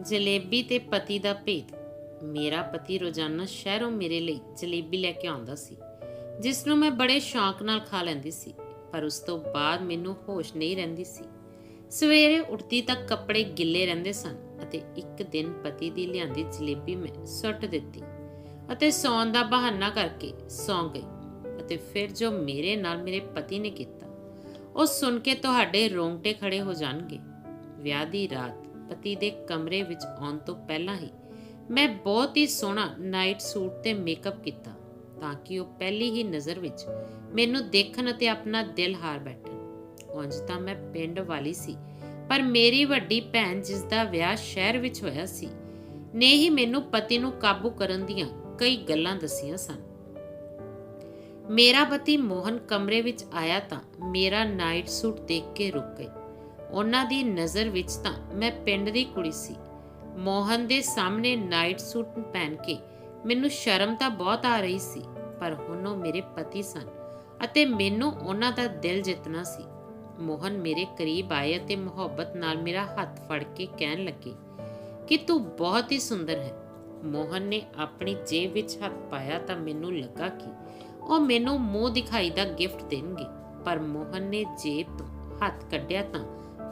ਜਲੇਬੀ ਤੇ ਪਤੀ ਦਾ ਭੇਦ ਮੇਰਾ ਪਤੀ ਰੋਜ਼ਾਨਾ ਸ਼ਹਿਰੋਂ ਮੇਰੇ ਲਈ ਜਲੇਬੀ ਲੈ ਕੇ ਆਉਂਦਾ ਸੀ, ਜਿਸ ਨੂੰ ਮੈਂ ਬੜੇ ਸ਼ੌਂਕ ਨਾਲ ਖਾ ਲੈਂਦੀ ਸੀ, ਪਰ ਉਸ ਤੋਂ ਬਾਅਦ ਮੈਨੂੰ ਹੋਸ਼ ਨਹੀਂ ਰਹਿੰਦੀ ਸੀ। ਸਵੇਰੇ ਉੱਠਦੀ ਤਾਂ ਕੱਪੜੇ ਗਿੱਲੇ ਰਹਿੰਦੇ ਸਨ ਅਤੇ ਇੱਕ ਦਿਨ ਪਤੀ ਦੀ ਲਿਆਂਦੀ ਜਲੇਬੀ ਮੈਂ ਸੁੱਟ ਦਿੱਤੀ ਅਤੇ ਸੌਣ ਦਾ ਬਹਾਨਾ ਕਰਕੇ ਸੌਂ ਗਈ ਅਤੇ ਫਿਰ ਜੋ ਮੇਰੇ ਨਾਲ ਮੇਰੇ ਪਤੀ ਨੇ ਕੀਤਾ, ਉਹ ਸੁਣ ਕੇ ਤੁਹਾਡੇ ਰੋਂਗਟੇ ਖੜੇ ਹੋ ਜਾਣਗੇ। ਵਿਆਹ ਦੀ ਰਾਤ ਪਤੀ ਦੇ ਕਮਰੇ ਵਿੱਚ ਆਉਣ ਤੋਂ ਪਹਿਲਾਂ ਹੀ ਮੈਂ ਬਹੁਤ ਹੀ ਸੋਹਣਾ ਨਾਈਟ ਸੂਟ ਤੇ ਮੇਕਅਪ ਕੀਤਾ ਤਾਂ ਕਿ ਉਹ ਪਹਿਲੀ ਹੀ ਨਜ਼ਰ ਵਿੱਚ ਮੈਨੂੰ ਦੇਖਣ ਅਤੇ ਆਪਣਾ ਦਿਲ ਹਾਰ ਬੈਠਣ। ਉਂਝ ਤਾਂ ਮੈਂ ਪਿੰਡ ਵਾਲੀ ਸੀ, ਪਰ ਮੇਰੀ ਵੱਡੀ ਭੈਣ ਜਿਸ ਦਾ ਵਿਆਹ ਸ਼ਹਿਰ ਵਿੱਚ ਹੋਇਆ ਸੀ, ਨੇ ਹੀ ਮੈਨੂੰ ਪਤੀ ਨੂੰ ਕਾਬੂ ਕਰਨ ਦੀਆਂ ਕਈ ਗੱਲਾਂ ਦੱਸੀਆਂ ਸਨ। ਮੇਰਾ ਪਤੀ ਮੋਹਨ ਕਮਰੇ ਵਿੱਚ ਆਇਆ ਤਾਂ ਮੇਰਾ ਨਾਈਟ ਸੂਟ ਦੇਖ ਕੇ ਰੁਕ ਗਏ ਉਹਨਾਂ ਦੀ ਨਜ਼ਰ ਵਿੱਚ ਤਾਂ ਮੈਂ ਪਿੰਡ ਦੀ ਕੁੜੀ ਸੀ। ਮੋਹਨ ਦੇ ਸਾਹਮਣੇ ਨਾਈਟ ਸੂਟ ਪਹਿਨ ਕੇ ਮੈਨੂੰ ਸ਼ਰਮ ਤਾਂ ਬਹੁਤ ਆ ਰਹੀ ਸੀ, ਪਰ ਹੁਣ ਉਹ ਮੇਰੇ ਪਤੀ ਸਨ ਅਤੇ ਮੈਨੂੰ ਉਹਨਾਂ ਦਾ ਦਿਲ ਜਿੱਤਣਾ ਸੀ। ਮੋਹਨ ਮੇਰੇ ਕਰੀਬ ਆਏ ਅਤੇ ਮੁਹੱਬਤ ਨਾਲ ਮੇਰਾ ਹੱਥ ਫੜ ਕੇ ਕਹਿਣ ਲੱਗੇ, ਕਿ ਤੂੰ ਬਹੁਤ ਹੀ ਸੁੰਦਰ ਹੈ। ਮੋਹਨ ਨੇ ਆਪਣੀ ਜੇਬ ਵਿੱਚ ਹੱਥ ਪਾਇਆ ਤਾਂ ਮੈਨੂੰ ਲੱਗਾ ਕਿ ਉਹ ਮੈਨੂੰ ਮੂੰਹ ਦਿਖਾਈ ਦਾ ਗਿਫਟ ਦੇਣਗੇ, ਪਰ ਮੋਹਨ ਨੇ ਜੇਬ ਤੋਂ ਹੱਥ ਕੱਢਿਆ ਤਾਂ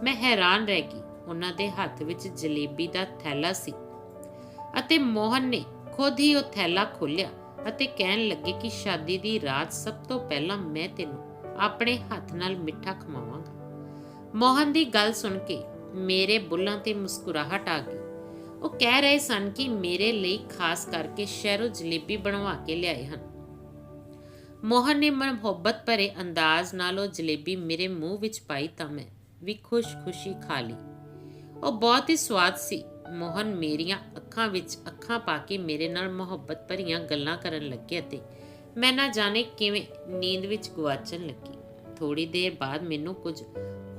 ਮੈਂ ਹੈਰਾਨ ਰਹਿ ਗਈ। ਉਹਨਾਂ ਦੇ ਹੱਥ ਵਿੱਚ ਜਲੇਬੀ ਦਾ ਥੈਲਾ ਸੀ ਅਤੇ ਮੋਹਨ ਨੇ ਖੁਦ ਹੀ ਉਹ ਥੈਲਾ ਖੋਲ੍ਹਿਆ ਅਤੇ ਕਹਿਣ ਲੱਗੇ ਕਿ ਸ਼ਾਦੀ ਦੀ ਰਾਤ ਸਭ ਤੋਂ ਪਹਿਲਾਂ ਮੈਂ ਤੈਨੂੰ ਆਪਣੇ ਹੱਥ ਨਾਲ ਮਿੱਠਾ ਖਵਾਵਾਂਗਾ। ਮੋਹਨ ਦੀ ਗੱਲ ਸੁਣ ਕੇ ਮੇਰੇ ਬੁੱਲਾਂ ਤੇ ਮੁਸਕਰਾਹਟ ਆ ਗਈ। ਉਹ ਕਹਿ ਰਹੇ ਸਨ ਕਿ ਮੇਰੇ ਲਈ ਖਾਸ ਕਰਕੇ ਸ਼ਹਿਰੋਂ ਜਲੇਬੀ ਬਣਵਾ ਕੇ ਲਿਆਏ ਹਨ। ਮੋਹਨ ਨੇ ਮੁਹੱਬਤ ਭਰੇ ਅੰਦਾਜ਼ ਨਾਲ ਉਹ ਜਲੇਬੀ ਮੇਰੇ ਮੂੰਹ ਵਿੱਚ ਪਾਈ ਤਾਂ ਮੈਂ ਵੀ ਖੁਸ਼-ਖੁਸ਼ੀ ਖਾ ਲਈ। ਉਹ ਬਹੁਤ ਹੀ ਸਵਾਦ ਸੀ। ਮੋਹਨ ਮੇਰੀਆਂ ਅੱਖਾਂ ਵਿੱਚ ਅੱਖਾਂ ਪਾ ਕੇ ਮੇਰੇ ਨਾਲ ਮੁਹੱਬਤ ਭਰੀਆਂ ਗੱਲਾਂ ਕਰਨ ਲੱਗੇ ਅਤੇ ਮੈਂ ਨਾ ਜਾਣੇ ਕਿਵੇਂ ਨੀਂਦ ਵਿੱਚ ਗਵਾਚਣ ਲੱਗੀ। ਥੋੜੀ ਦੇਰ ਬਾਅਦ ਮੈਨੂੰ ਕੁਝ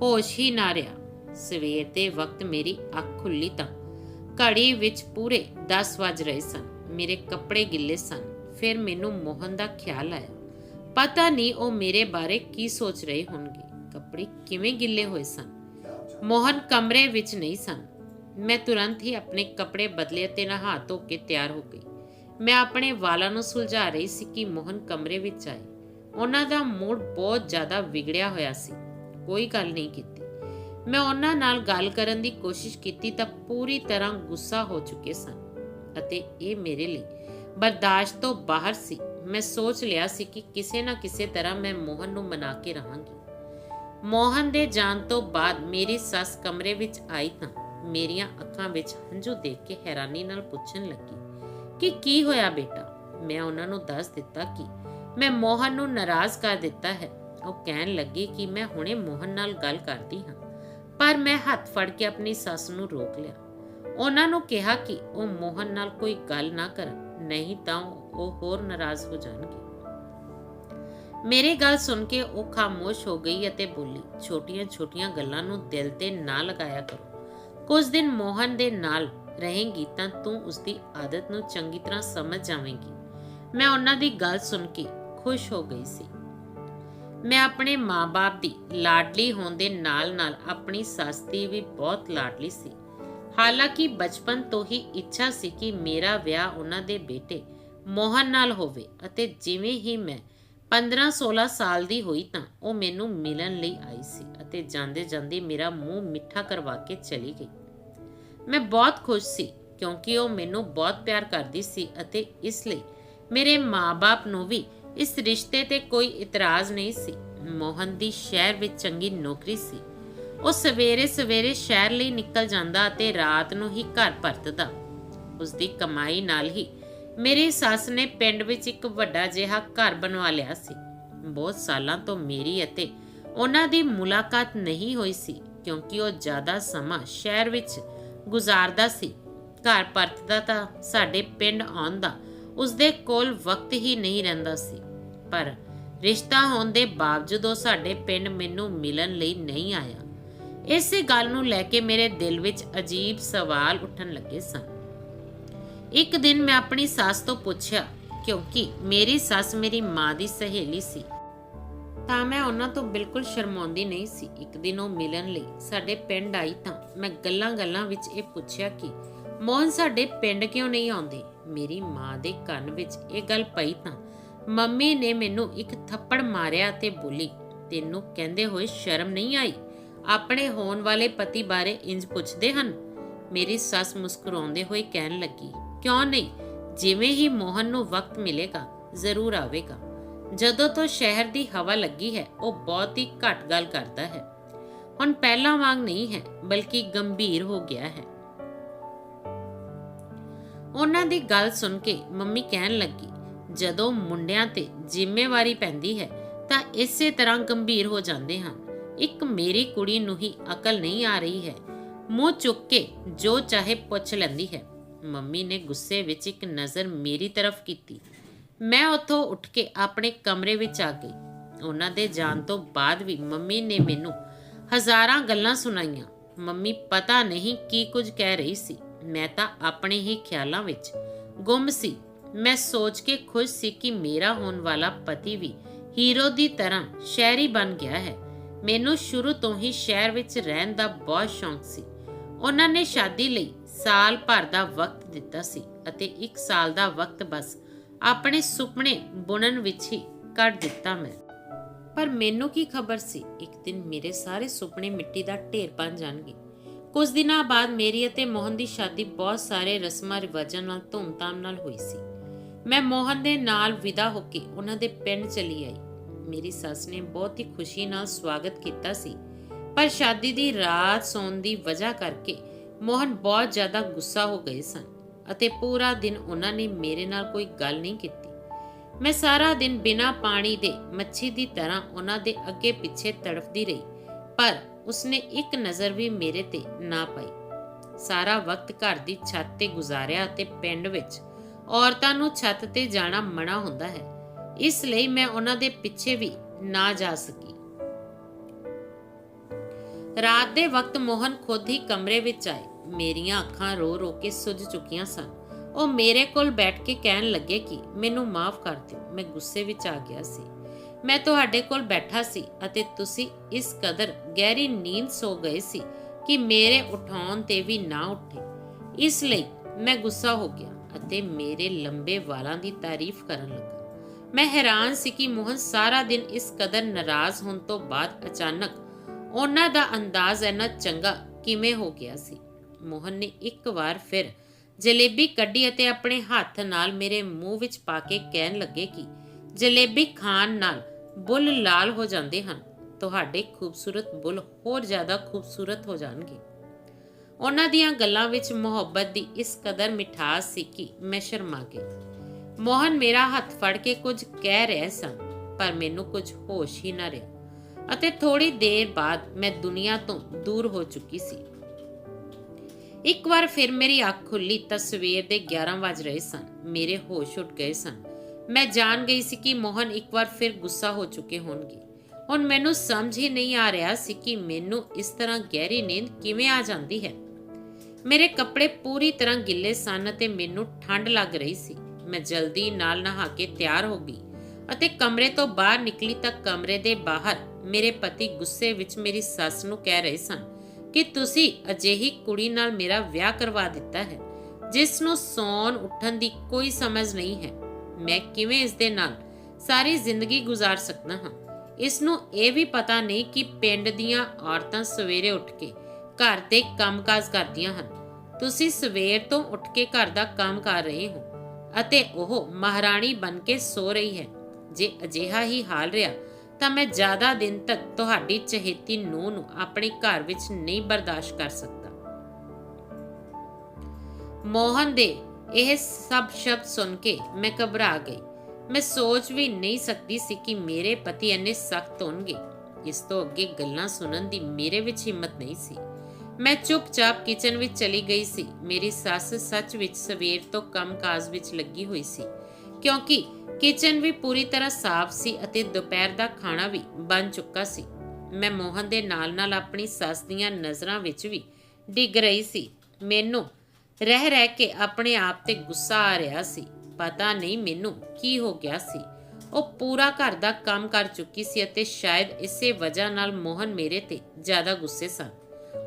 ਹੋਸ਼ ਹੀ ਨਾ ਰਿਹਾ। ਸਵੇਰ ਦੇ ਵਕਤ ਮੇਰੀ ਅੱਖ ਖੁੱਲੀ ਤਾਂ ਘੜੀ ਵਿੱਚ ਪੂਰੇ 10 ਵਜ ਰਹੇ ਸਨ। ਮੇਰੇ ਕੱਪੜੇ ਗਿੱਲੇ ਸਨ। ਫਿਰ ਮੈਨੂੰ ਮੋਹਨ ਦਾ ਖਿਆਲ ਆਇਆ। ਪਤਾ ਨਹੀਂ ਉਹ ਮੇਰੇ ਬਾਰੇ ਕੀ ਸੋਚ ਰਹੇ ਹੋਣਗੇ। ਕੱਪੜੇ ਕਿਵੇਂ ਗਿੱਲੇ ਹੋਏ ਸਨ? ਮੋਹਨ ਕਮਰੇ ਵਿੱਚ ਨਹੀਂ ਸਨ। ਮੈਂ ਤੁਰੰਤ ਹੀ ਆਪਣੇ ਕੱਪੜੇ ਬਦਲੇ ਤੇ ਨਹਾ ਧੋ ਕੇ ਤਿਆਰ ਹੋ ਗਈ। ਮੈਂ ਆਪਣੇ ਵਾਲਾਂ ਨੂੰ ਸੁਲਝਾ ਰਹੀ ਸੀ ਕਿ ਮੋਹਨ ਕਮਰੇ ਵਿੱਚ ਆਏ। ਉਹਨਾਂ ਦਾ ਮੂਡ ਬਹੁਤ ਜ਼ਿਆਦਾ ਵਿਗੜਿਆ ਹੋਇਆ ਸੀ। ਕੋਈ ਗੱਲ ਨਹੀਂ ਕੀਤੀ। ਮੈਂ ਉਹਨਾਂ ਨਾਲ ਗੱਲ ਕਰਨ ਦੀ ਕੋਸ਼ਿਸ਼ ਕੀਤੀ ਤਾਂ ਪੂਰੀ ਤਰ੍ਹਾਂ ਗੁੱਸਾ ਹੋ ਚੁੱਕੇ ਸਨ ਅਤੇ ਇਹ ਮੇਰੇ ਲਈ ਬਰਦਾਸ਼ਤ ਤੋਂ ਬਾਹਰ ਸੀ। ਮੈਂ ਸੋਚ ਲਿਆ ਸੀ ਕਿ ਕਿਸੇ ਨਾ ਕਿਸੇ ਤਰ੍ਹਾਂ ਮੈਂ ਮੋਹਨ ਨੂੰ ਮਨਾ ਕੇ ਰਹਾਂਗੀ। ਮੋਹਨ ਦੇ ਜਾਣ ਤੋਂ ਬਾਅਦ ਮੇਰੀ ਸੱਸ ਕਮਰੇ ਵਿੱਚ ਆਈ ਤਾਂ ਮੇਰੀਆਂ ਅੱਖਾਂ ਵਿੱਚ ਹੰਝੂ ਦੇਖ ਕੇ ਹੈਰਾਨੀ ਨਾਲ ਪੁੱਛਣ ਲੱਗੀ, ਕਿ ਕੀ ਹੋਇਆ ਬੇਟਾ? ਮੈਂ ਉਹਨਾਂ ਨੂੰ ਦੱਸ ਦਿੱਤਾ ਕਿ ਮੈਂ ਮੋਹਨ ਨੂੰ ਨਾਰਾਜ਼ ਕਰ ਦਿੱਤਾ ਹੈ। ਉਹ ਕਹਿਣ ਲੱਗੀ ਕਿ ਮੈਂ ਹੁਣੇ ਮੋਹਨ ਨਾਲ ਗੱਲ ਕਰਦੀ ਹਾਂ, ਪਰ ਮੈਂ ਹੱਥ ਫੜ ਕੇ ਆਪਣੀ ਸੱਸ ਨੂੰ ਰੋਕ ਲਿਆ। ਉਹਨਾਂ ਨੂੰ ਕਿਹਾ ਕਿ ਉਹ ਮੋਹਨ ਨਾਲ ਕੋਈ ਗੱਲ ਨਾ ਕਰਨ, ਨਹੀਂ ਤਾਂ ਉਹ ਹੋਰ ਨਾਰਾਜ਼ ਹੋ ਜਾਣਗੇ। ਮੇਰੀ ਗੱਲ ਸੁਣ ਕੇ ਉਹ ਖਾਮੋਸ਼ ਹੋ ਗਈ ਅਤੇ ਬੋਲੀ ਛੋਟੀਆਂ-ਛੋਟੀਆਂ ਗੱਲਾਂ ਨੂੰ ਦਿਲ ਤੇ ਨਾ ਲਗਾਇਆ ਕਰੋ। ਕੁਝ ਦਿਨ ਮੋਹਨ ਦੇ ਨਾਲ ਰਹੇਂਗੀ ਤਾਂ ਤੂੰ ਉਸਦੀ ਆਦਤ ਨੂੰ ਚੰਗੀ ਤਰ੍ਹਾਂ ਸਮਝ ਜਾਵੇਂਗੀ। ਮੈਂ ਉਹਨਾਂ ਦੀ ਗੱਲ ਸੁਣ ਕੇ ਖੁਸ਼ ਹੋ ਗਈ ਸੀ। ਮੈਂ ਆਪਣੇ ਮਾਪੇ ਦੀ ਲਾਡਲੀ ਹੋਣ ਦੇ ਨਾਲ-ਨਾਲ ਆਪਣੀ ਸੱਸ ਦੀ ਵੀ ਬਹੁਤ ਲਾਡਲੀ ਸੀ। ਹਾਲਾਂਕਿ ਬਚਪਨ ਤੋਂ ਹੀ ਇੱਛਾ ਸੀ ਕਿ ਮੇਰਾ ਵਿਆਹ ਉਹਨਾਂ ਦੇ ਬੇਟੇ ਮੋਹਨ ਨਾਲ ਹੋਵੇ ਅਤੇ ਜਿਵੇਂ ਹੀ ਮੈਂ 15-16 ਸਾਲ ਦੀ ਹੋਈ ਤਾਂ ਉਹ ਮੈਨੂੰ ਮਿਲਣ ਲਈ ਆਈ ਸੀ ਅਤੇ ਜਾਂਦੇ ਜਾਂਦੇ ਮੇਰਾ ਮੂੰਹ ਮਿੱਠਾ ਕਰਵਾ ਕੇ ਚਲੀ ਗਈ। ਮੈਂ ਬਹੁਤ ਖੁਸ਼ ਸੀ ਕਿਉਂਕਿ ਉਹ ਮੈਨੂੰ ਬਹੁਤ ਪਿਆਰ ਕਰਦੀ ਸੀ ਅਤੇ ਇਸ ਲਈ ਮੇਰੇ ਮਾਪੇ ਨੂੰ ਵੀ ਇਸ ਰਿਸ਼ਤੇ ਤੇ ਕੋਈ ਇਤਰਾਜ਼ ਨਹੀਂ ਸੀ। ਮੋਹਨ ਦੀ ਸ਼ਹਿਰ ਵਿੱਚ ਚੰਗੀ ਨੌਕਰੀ ਸੀ। ਉਹ ਸਵੇਰੇ ਸਵੇਰੇ ਸ਼ਹਿਰ ਲਈ ਨਿਕਲ ਜਾਂਦਾ ਅਤੇ ਰਾਤ ਨੂੰ ਹੀ ਘਰ ਪਰਤਦਾ। ਉਸ ਦੀ ਕਮਾਈ ਨਾਲ ਹੀ ਮੇਰੀ ਸੱਸ ਨੇ ਪਿੰਡ ਵਿੱਚ ਇੱਕ ਵੱਡਾ ਜਿਹਾ ਘਰ ਬਣਵਾ ਲਿਆ ਸੀ। ਬਹੁਤ ਸਾਲਾਂ ਤੋਂ ਮੇਰੀ ਅਤੇ ਉਹਨਾਂ ਦੀ ਮੁਲਾਕਾਤ ਨਹੀਂ ਹੋਈ ਸੀ ਕਿਉਂਕਿ ਉਹ ਜ਼ਿਆਦਾ ਸਮਾਂ ਸ਼ਹਿਰ ਵਿੱਚ ਗੁਜ਼ਾਰਦਾ ਸੀ। ਘਰ ਪਰਤਦਾ ਤਾਂ ਸਾਡੇ ਪਿੰਡ ਆਉਣ ਦਾ ਉਸਦੇ ਕੋਲ ਵਕਤ ਹੀ ਨਹੀਂ ਰਹਿੰਦਾ ਸੀ। ਪਰ ਰਿਸ਼ਤਾ ਹੋਣ ਦੇ ਬਾਵਜੂਦ ਉਹ ਸਾਡੇ ਪਿੰਡ ਮੈਨੂੰ ਮਿਲਣ ਲਈ ਨਹੀਂ ਆਇਆ। ਇਸੇ ਗੱਲ ਨੂੰ ਲੈ ਕੇ ਮੇਰੇ ਦਿਲ ਵਿੱਚ ਅਜੀਬ ਸਵਾਲ ਉੱਠਣ ਲੱਗੇ ਸਨ। ਇੱਕ ਦਿਨ ਮੈਂ ਆਪਣੀ ਸੱਸ ਤੋਂ ਪੁੱਛਿਆ, ਕਿਉਂਕਿ ਮੇਰੀ ਸੱਸ ਮੇਰੀ ਮਾਂ ਦੀ ਸਹੇਲੀ ਸੀ। ਤਾਂ ਮੈਂ ਉਹਨਾਂ ਤੋਂ ਬਿਲਕੁਲ ਸ਼ਰਮਾਉਂਦੀ ਨਹੀਂ ਸੀ। ਇੱਕ ਦਿਨ ਉਹ ਮਿਲਣ ਲਈ ਸਾਡੇ ਪਿੰਡ ਆਈ ਤਾਂ ਮੈਂ ਗੱਲਾਂ-ਗੱਲਾਂ ਵਿੱਚ ਇਹ ਪੁੱਛਿਆ ਕਿ, ਮੋਹਨ, ਸਾਡੇ ਪਿੰਡ ਕਿਉਂ ਨਹੀਂ ਆਉਂਦੇ? ਮੇਰੀ ਮਾਂ ਦੇ ਕੰਨ ਵਿੱਚ ਇਹ ਗੱਲ ਪਈ ਤਾਂ ਮੰਮੀ ਨੇ ਮੈਨੂੰ ਇੱਕ ਥੱਪੜ ਮਾਰਿਆ ਤੇ ਬੋਲੀ, ਤੈਨੂੰ ਕਹਿੰਦੇ ਹੋਏ ਸ਼ਰਮ ਨਹੀਂ ਆਈ? ਆਪਣੇ ਹੋਣ ਵਾਲੇ ਪਤੀ ਬਾਰੇ ਇੰਜ ਪੁੱਛਦੇ ਹਨ? ਮੇਰੀ ਸੱਸ ਮੁਸਕਰਾਉਂਦੇ ਹੋਏ ਕਹਿਣ ਲੱਗੀ ਕਿਉਂ ਨਹੀਂ? ਜਿਵੇਂ ਹੀ ਮੋਹਨ ਨੂੰ ਵਕਤ ਮਿਲੇਗਾ, ਜ਼ਰੂਰ ਆਵੇਗਾ। ਜਦੋਂ ਤੋਂ ਸ਼ਹਿਰ ਦੀ ਹਵਾ ਲੱਗੀ ਹੈ, ਉਹ ਬਹੁਤ ਹੀ ਘੱਟ ਗੱਲ ਕਰਦਾ ਹੈ। ਹੁਣ ਪਹਿਲਾਂ ਵਾਂਗ ਨਹੀਂ ਹੈ, ਬਲਕਿ ਗੰਭੀਰ ਹੋ ਗਿਆ ਹੈ। ਉਹਨਾਂ ਦੀ ਗੱਲ ਸੁਣ ਕੇ ਮੰਮੀ ਕਹਿਣ ਲੱਗੀ, ਜਦੋਂ ਮੁੰਡਿਆਂ ਤੇ ਜ਼ਿੰਮੇਵਾਰੀ ਪੈਂਦੀ ਹੈ, ਤਾਂ ਇਸੇ ਤਰ੍ਹਾਂ ਗੰਭੀਰ ਹੋ ਜਾਂਦੇ ਹਨ ਇੱਕ ਮੇਰੀ ਕੁੜੀ ਨੂੰ ਹੀ ਅਕਲ ਨਹੀਂ ਆ ਰਹੀ ਹੈ। ਮੂੰਹ ਚੁੱਕ ਕੇ ਜੋ ਚਾਹੇ ਪੁੱਛ ਲੈਂਦੀ ਹੈ। ਮੰਮੀ ਨੇ ਗੁੱਸੇ ਵਿੱਚ ਇੱਕ ਨਜ਼ਰ ਮੇਰੀ ਤਰਫ ਕੀਤੀ। ਮੈਂ ਉੱਥੋਂ ਉੱਠ ਕੇ ਆਪਣੇ ਕਮਰੇ ਵਿੱਚ ਆ ਗਈ। ਉਹਨਾਂ ਦੇ ਜਾਣ ਤੋਂ ਬਾਅਦ ਵੀ ਮੰਮੀ ਨੇ ਮੈਨੂੰ ਹਜ਼ਾਰਾਂ ਗੱਲਾਂ ਸੁਣਾਈਆਂ। ਮੰਮੀ ਪਤਾ ਨਹੀਂ ਕੀ ਕੁਝ ਕਹਿ ਰਹੀ ਸੀ। ਮੈਂ ਤਾਂ ਆਪਣੇ ਹੀ ਖਿਆਲਾਂ ਵਿੱਚ ਗੁੰਮ ਸੀ। ਮੈਂ ਸੋਚ ਕੇ ਖੁਸ਼ ਸੀ ਕਿ ਮੇਰਾ ਹੋਣ ਵਾਲਾ ਪਤੀ ਵੀ ਹੀਰੋ ਦੀ ਤਰ੍ਹਾਂ ਸ਼ਹਿਰੀ ਬਣ ਗਿਆ ਹੈ। ਮੈਨੂੰ ਸ਼ੁਰੂ ਤੋਂ ਹੀ ਸ਼ਹਿਰ ਵਿੱਚ ਰਹਿਣ ਦਾ ਬਹੁਤ ਸ਼ੌਂਕ ਸੀ। ਉਹਨਾਂ ਨੇ ਸ਼ਾਦੀ ਲਈ। ਸਾਲ ਭਰ ਦਾ ਵਕਤ ਦਿੱਤਾ ਸੀ ਅਤੇ ਇੱਕ ਸਾਲ ਦਾ ਵਕਤ ਬਸ ਆਪਣੇ ਸੁਪਨੇ ਬੁਣਨ ਵਿੱਚ ਹੀ ਕੱਢ ਦਿੱਤਾ ਮੈਂ। ਪਰ ਮੈਨੂੰ ਕੀ ਖਬਰ ਸੀ? ਇੱਕ ਦਿਨ ਮੇਰੇ ਸਾਰੇ ਸੁਪਨੇ ਮਿੱਟੀ ਦਾ ਢੇਰ ਬਣ ਜਾਣਗੇ। ਕੁਝ ਦਿਨਾਂ ਬਾਅਦ ਮੇਰੀ ਅਤੇ ਮੋਹਨ ਦੀ ਸ਼ਾਦੀ ਬਹੁਤ ਸਾਰੇ ਰਸਮਾਂ ਰਿਵਾਜਾਂ ਨਾਲ, ਧੂਮਧਾਮ ਨਾਲ ਹੋਈ ਸੀ। ਮੈਂ ਮੋਹਨ ਦੇ ਨਾਲ ਵਿਦਾ ਹੋ ਕੇ ਉਹਨਾਂ ਦੇ ਪਿੰਡ ਚਲੀ ਆਈ। ਮੇਰੀ ਸੱਸ ਨੇ ਬਹੁਤ ਹੀ ਖੁਸ਼ੀ ਨਾਲ ਸਵਾਗਤ ਕੀਤਾ ਸੀ। ਪਰ ਸ਼ਾਦੀ ਦੀ ਰਾਤ ਸੌਣ ਦੀ ਵਜ੍ਹਾ ਕਰਕੇ ਮੋਹਨ ਬਹੁਤ ਜ਼ਿਆਦਾ ਗੁੱਸਾ ਹੋ ਗਏ ਸਨ ਅਤੇ ਪੂਰਾ ਦਿਨ ਉਹਨਾਂ ਨੇ ਮੇਰੇ ਨਾਲ ਕੋਈ ਗੱਲ ਨਹੀਂ ਕੀਤੀ। ਮੈਂ ਸਾਰਾ ਦਿਨ ਬਿਨਾਂ ਪਾਣੀ ਦੇ ਮੱਛੀ ਦੀ ਤਰ੍ਹਾਂ ਉਹਨਾਂ ਦੇ ਅੱਗੇ ਪਿੱਛੇ ਤੜਫਦੀ ਰਹੀ, ਪਰ ਉਸਨੇ ਇੱਕ ਨਜ਼ਰ ਵੀ ਮੇਰੇ ਤੇ ਨਾ ਪਾਈ। ਸਾਰਾ ਵਕਤ ਘਰ ਦੀ ਛੱਤ ਤੇ ਗੁਜ਼ਾਰਿਆ ਅਤੇ ਪਿੰਡ ਵਿੱਚ ਔਰਤਾਂ ਨੂੰ ਛੱਤ ਤੇ ਜਾਣਾ ਮਨਾ ਹੁੰਦਾ ਹੈ। ਇਸ ਲਈ ਮੈਂ ਉਹਨਾਂ ਦੇ ਪਿੱਛੇ ਵੀ ਨਾ ਜਾ ਸਕੀ। ਰਾਤ ਦੇ ਵਕਤ ਮੋਹਨ ਖੁਦ ਹੀ ਕਮਰੇ ਵਿੱਚ ਆਏ। ਮੇਰੀਆਂ ਅੱਖਾਂ ਰੋ ਰੋ ਕੇ ਸੁੱਜ ਚੁੱਕੀਆਂ ਸਨ। ਉਹ ਮੇਰੇ ਕੋਲ ਬੈਠ ਕੇ ਕਹਿਣ ਲੱਗੇ ਕਿ ਮੈਨੂੰ ਮਾਫ ਕਰ ਦਿਓ, ਮੈਂ ਗੁੱਸੇ ਵਿੱਚ ਆ ਗਿਆ ਸੀ। ਮੈਂ ਤੁਹਾਡੇ ਕੋਲ ਬੈਠਾ ਸੀ ਅਤੇ ਤੁਸੀਂ ਇਸ ਕਦਰ ਗਹਿਰੀ ਨੀਂਦ ਸੋ ਗਏ ਸੀ ਕਿ ਮੇਰੇ ਉਠਾਉਣ ਤੇ ਵੀ ਨਾ ਉੱਠੇ। ਇਸ ਲਈ ਮੈਂ ਗੁੱਸਾ ਹੋ ਗਿਆ ਅਤੇ ਮੇਰੇ ਲੰਬੇ ਵਾਲਾਂ ਦੀ ਤਾਰੀਫ ਕਰਨ ਲੱਗਾ। ਮੈਂ ਹੈਰਾਨ ਸੀ ਕਿ ਮੋਹਨ ਸਾਰਾ ਦਿਨ ਇਸ ਕਦਰ ਨਾਰਾਜ਼ ਹੋਣ ਤੋਂ ਬਾਅਦ ਅਚਾਨਕ ਉਹਨਾਂ ਦਾ ਅੰਦਾਜ਼ ਇੰਨਾ ਚੰਗਾ ਕਿਵੇਂ ਹੋ ਗਿਆ ਸੀ? ਮੋਹਨ ਨੇ ਇੱਕ ਵਾਰ ਫਿਰ ਜਲੇਬੀ ਕੱਢੀ ਅਤੇ ਆਪਣੇ ਹੱਥ ਨਾਲ ਮੇਰੇ ਮੂੰਹ ਵਿੱਚ ਪਾ ਕੇ ਕਹਿਣ ਲੱਗੇ ਕਿ ਜਲੇਬੀ ਖਾਣ ਨਾਲ ਬੁੱਲ ਲਾਲ ਹੋ ਜਾਂਦੇ ਹਨ। ਤੁਹਾਡੇ ਖੂਬਸੂਰਤ ਬੁੱਲ ਹੋਰ ਜ਼ਿਆਦਾ ਖੂਬਸੂਰਤ ਹੋ ਜਾਣਗੇ। ਉਹਨਾਂ ਦੀਆਂ ਗੱਲਾਂ ਵਿੱਚ ਮੁਹੱਬਤ ਦੀ ਇਸ ਕਦਰ ਮਿਠਾਸ ਸੀ ਕਿ ਮੈਂ ਸ਼ਰਮਾ ਗਈ। ਮੋਹਨ ਮੇਰਾ ਹੱਥ ਫੜ ਕੇ ਕੁਝ ਕਹਿ ਰਹੇ ਸਨ, ਪਰ ਮੈਨੂੰ ਕੁਝ ਹੋਸ਼ ਹੀ ਨਾ ਰਿਹਾ। ਅਤੇ ਥੋੜੀ ਦੇਰ ਬਾਅਦ ਮੈਂ ਦੁਨੀਆ ਤੋਂ ਦੂਰ ਹੋ ਚੁੱਕੀ ਸੀ। ਇੱਕ ਵਾਰ ਫਿਰ ਮੇਰੀ ਅੱਖ ਖੁੱਲੀ ਤਾਂ ਸਵੇਰ ਦੇ 11 ਵਜ ਰਹੇ ਸਨ। ਮੇਰੇ ਹੋਸ਼ ਉੱਡ ਗਏ ਸਨ। ਮੈਂ ਜਾਣ ਗਈ ਸੀ ਕਿ ਮੋਹਨ ਇੱਕ ਵਾਰ ਫਿਰ ਗੁੱਸਾ ਹੋ ਚੁੱਕੇ ਹੋਣਗੇ। ਹੁਣ ਮੈਨੂੰ ਸਮਝ ਹੀ ਨਹੀਂ ਆ ਰਿਹਾ ਸੀ ਕਿ ਮੈਨੂੰ ਇਸ ਤਰ੍ਹਾਂ ਗਹਿਰੀ ਨੀਂਦ ਕਿਵੇਂ ਆ ਜਾਂਦੀ ਹੈ। ਮੇਰੇ ਕੱਪੜੇ ਪੂਰੀ ਤਰ੍ਹਾਂ ਗਿੱਲੇ ਸਨ ਅਤੇ ਮੈਨੂੰ ਠੰਡ ਲੱਗ ਰਹੀ ਸੀ। ਮੈਂ ਜਲਦੀ ਨਾਲ ਨਹਾ ਕੇ ਤਿਆਰ ਹੋ ਗਈ ਅਤੇ ਕਮਰੇ ਤੋਂ ਬਾਹਰ ਨਿਕਲੀ ਤਾਂ ਕਮਰੇ ਦੇ ਬਾਹਰ ਮੇਰੇ ਪਤੀ ਗੁੱਸੇ ਵਿੱਚ ਮੇਰੀ ਸੱਸ ਨੂੰ ਕਹਿ ਰਹੇ ਸਨ ਕਿ ਤੁਸੀਂ ਅਜਿਹੀ ਕੁੜੀ ਨਾਲ ਮੇਰਾ ਵਿਆਹ ਕਰਵਾ ਦਿੱਤਾ ਹੈ, ਜਿਸ ਨੂੰ ਸੌਣ ਉੱਠਣ ਦੀ ਕੋਈ ਸਮਝ ਨਹੀਂ ਹੈ। ਮੈਂ ਕਿਵੇਂ ਇਸ ਦੇ ਨਾਲ ਸਾਰੀ ਜ਼ਿੰਦਗੀ ਗੁਜ਼ਾਰ ਸਕਦਾ ਹਾਂ? ਇਸ ਨੂੰ ਇਹ ਵੀ ਪਤਾ ਨਹੀਂ ਕਿ ਪਿੰਡ ਦੀਆਂ ਔਰਤਾਂ ਸਵੇਰੇ ਉੱਠ ਕੇ ਘਰ ਦੇ ਕੰਮਕਾਜ ਕਰਦੀਆਂ ਹਨ। ਤੁਸੀਂ ਸਵੇਰ ਤੋਂ ਉੱਠ ਕੇ ਘਰ ਦਾ ਕੰਮ ਕਰ ਰਹੇ ਹੋ ਅਤੇ ਉਹ ਮਹਾਰਾਣੀ ਬਣ ਕੇ ਸੋ ਰਹੀ ਹੈ। ਜੇ ਅਜਿਹਾ ਹੀ ਹਾਲ ਰਿਹਾ ਤਾਂ ਮੈਂ ਜ਼ਿਆਦਾ ਦਿਨ ਤੱਕ ਤੁਹਾਡੀ ਚਹੇਤੀ ਨੂੰਹ ਨੂੰ ਆਪਣੇ ਘਰ ਵਿੱਚ ਨਹੀਂ ਬਰਦਾਸ਼ਤ ਕਰ ਸਕਦਾ। ਮੋਹਨ ਦੇ ਇਹ ਸਭ ਸ਼ਬਦ ਸੁਣ ਕੇ ਮੈਂ ਘਬਰਾ ਗਈ। ਮੈਂ ਸੋਚ ਵੀ ਨਹੀਂ ਸਕਦੀ ਸੀ ਕਿ ਮੇਰੇ ਪਤੀ ਇੰਨੇ ਸਖਤ ਹੋਣਗੇ। ਇਸ ਤੋਂ ਅੱਗੇ ਗੱਲਾਂ ਸੁਣਨ ਦੀ ਮੇਰੇ ਵਿੱਚ ਹਿੰਮਤ ਨਹੀਂ ਸੀ। ਮੈਂ ਚੁੱਪਚਾਪ ਕਿਚਨ ਵਿੱਚ ਚਲੀ ਗਈ ਸੀ। ਮੇਰੀ ਸੱਸ ਸੱਚ ਵਿੱਚ ਸਵੇਰ ਤੋਂ ਕੰਮਕਾਜ ਵਿੱਚ ਲੱਗੀ ਹੋਈ ਸੀ। ਕਿਉਂਕਿ ਕਿਚਨ ਵੀ ਪੂਰੀ ਤਰ੍ਹਾਂ ਸਾਫ਼ ਸੀ ਅਤੇ ਦੁਪਹਿਰ ਦਾ ਖਾਣਾ ਵੀ ਬਣ ਚੁੱਕਾ ਸੀ। ਮੈਂ ਮੋਹਨ ਦੇ ਨਾਲ-ਨਾਲ ਆਪਣੀ ਸੱਸ ਦੀਆਂ ਨਜ਼ਰਾਂ ਵਿੱਚ ਵੀ ਡਿੱਗ ਰਹੀ ਸੀ। ਮੈਨੂੰ ਰਹਿ ਰਹਿ ਕੇ ਆਪਣੇ ਆਪ ਤੇ ਗੁੱਸਾ ਆ ਰਿਹਾ ਸੀ। ਪਤਾ ਨਹੀਂ ਮੈਨੂੰ ਕੀ ਹੋ ਗਿਆ ਸੀ। ਉਹ ਪੂਰਾ ਘਰ ਦਾ ਕੰਮ ਕਰ ਚੁੱਕੀ ਸੀ ਅਤੇ ਸ਼ਾਇਦ ਇਸੇ ਵਜ੍ਹਾ ਨਾਲ ਮੋਹਨ ਮੇਰੇ ਤੇ ਜ਼ਿਆਦਾ ਗੁੱਸੇ ਸਨ।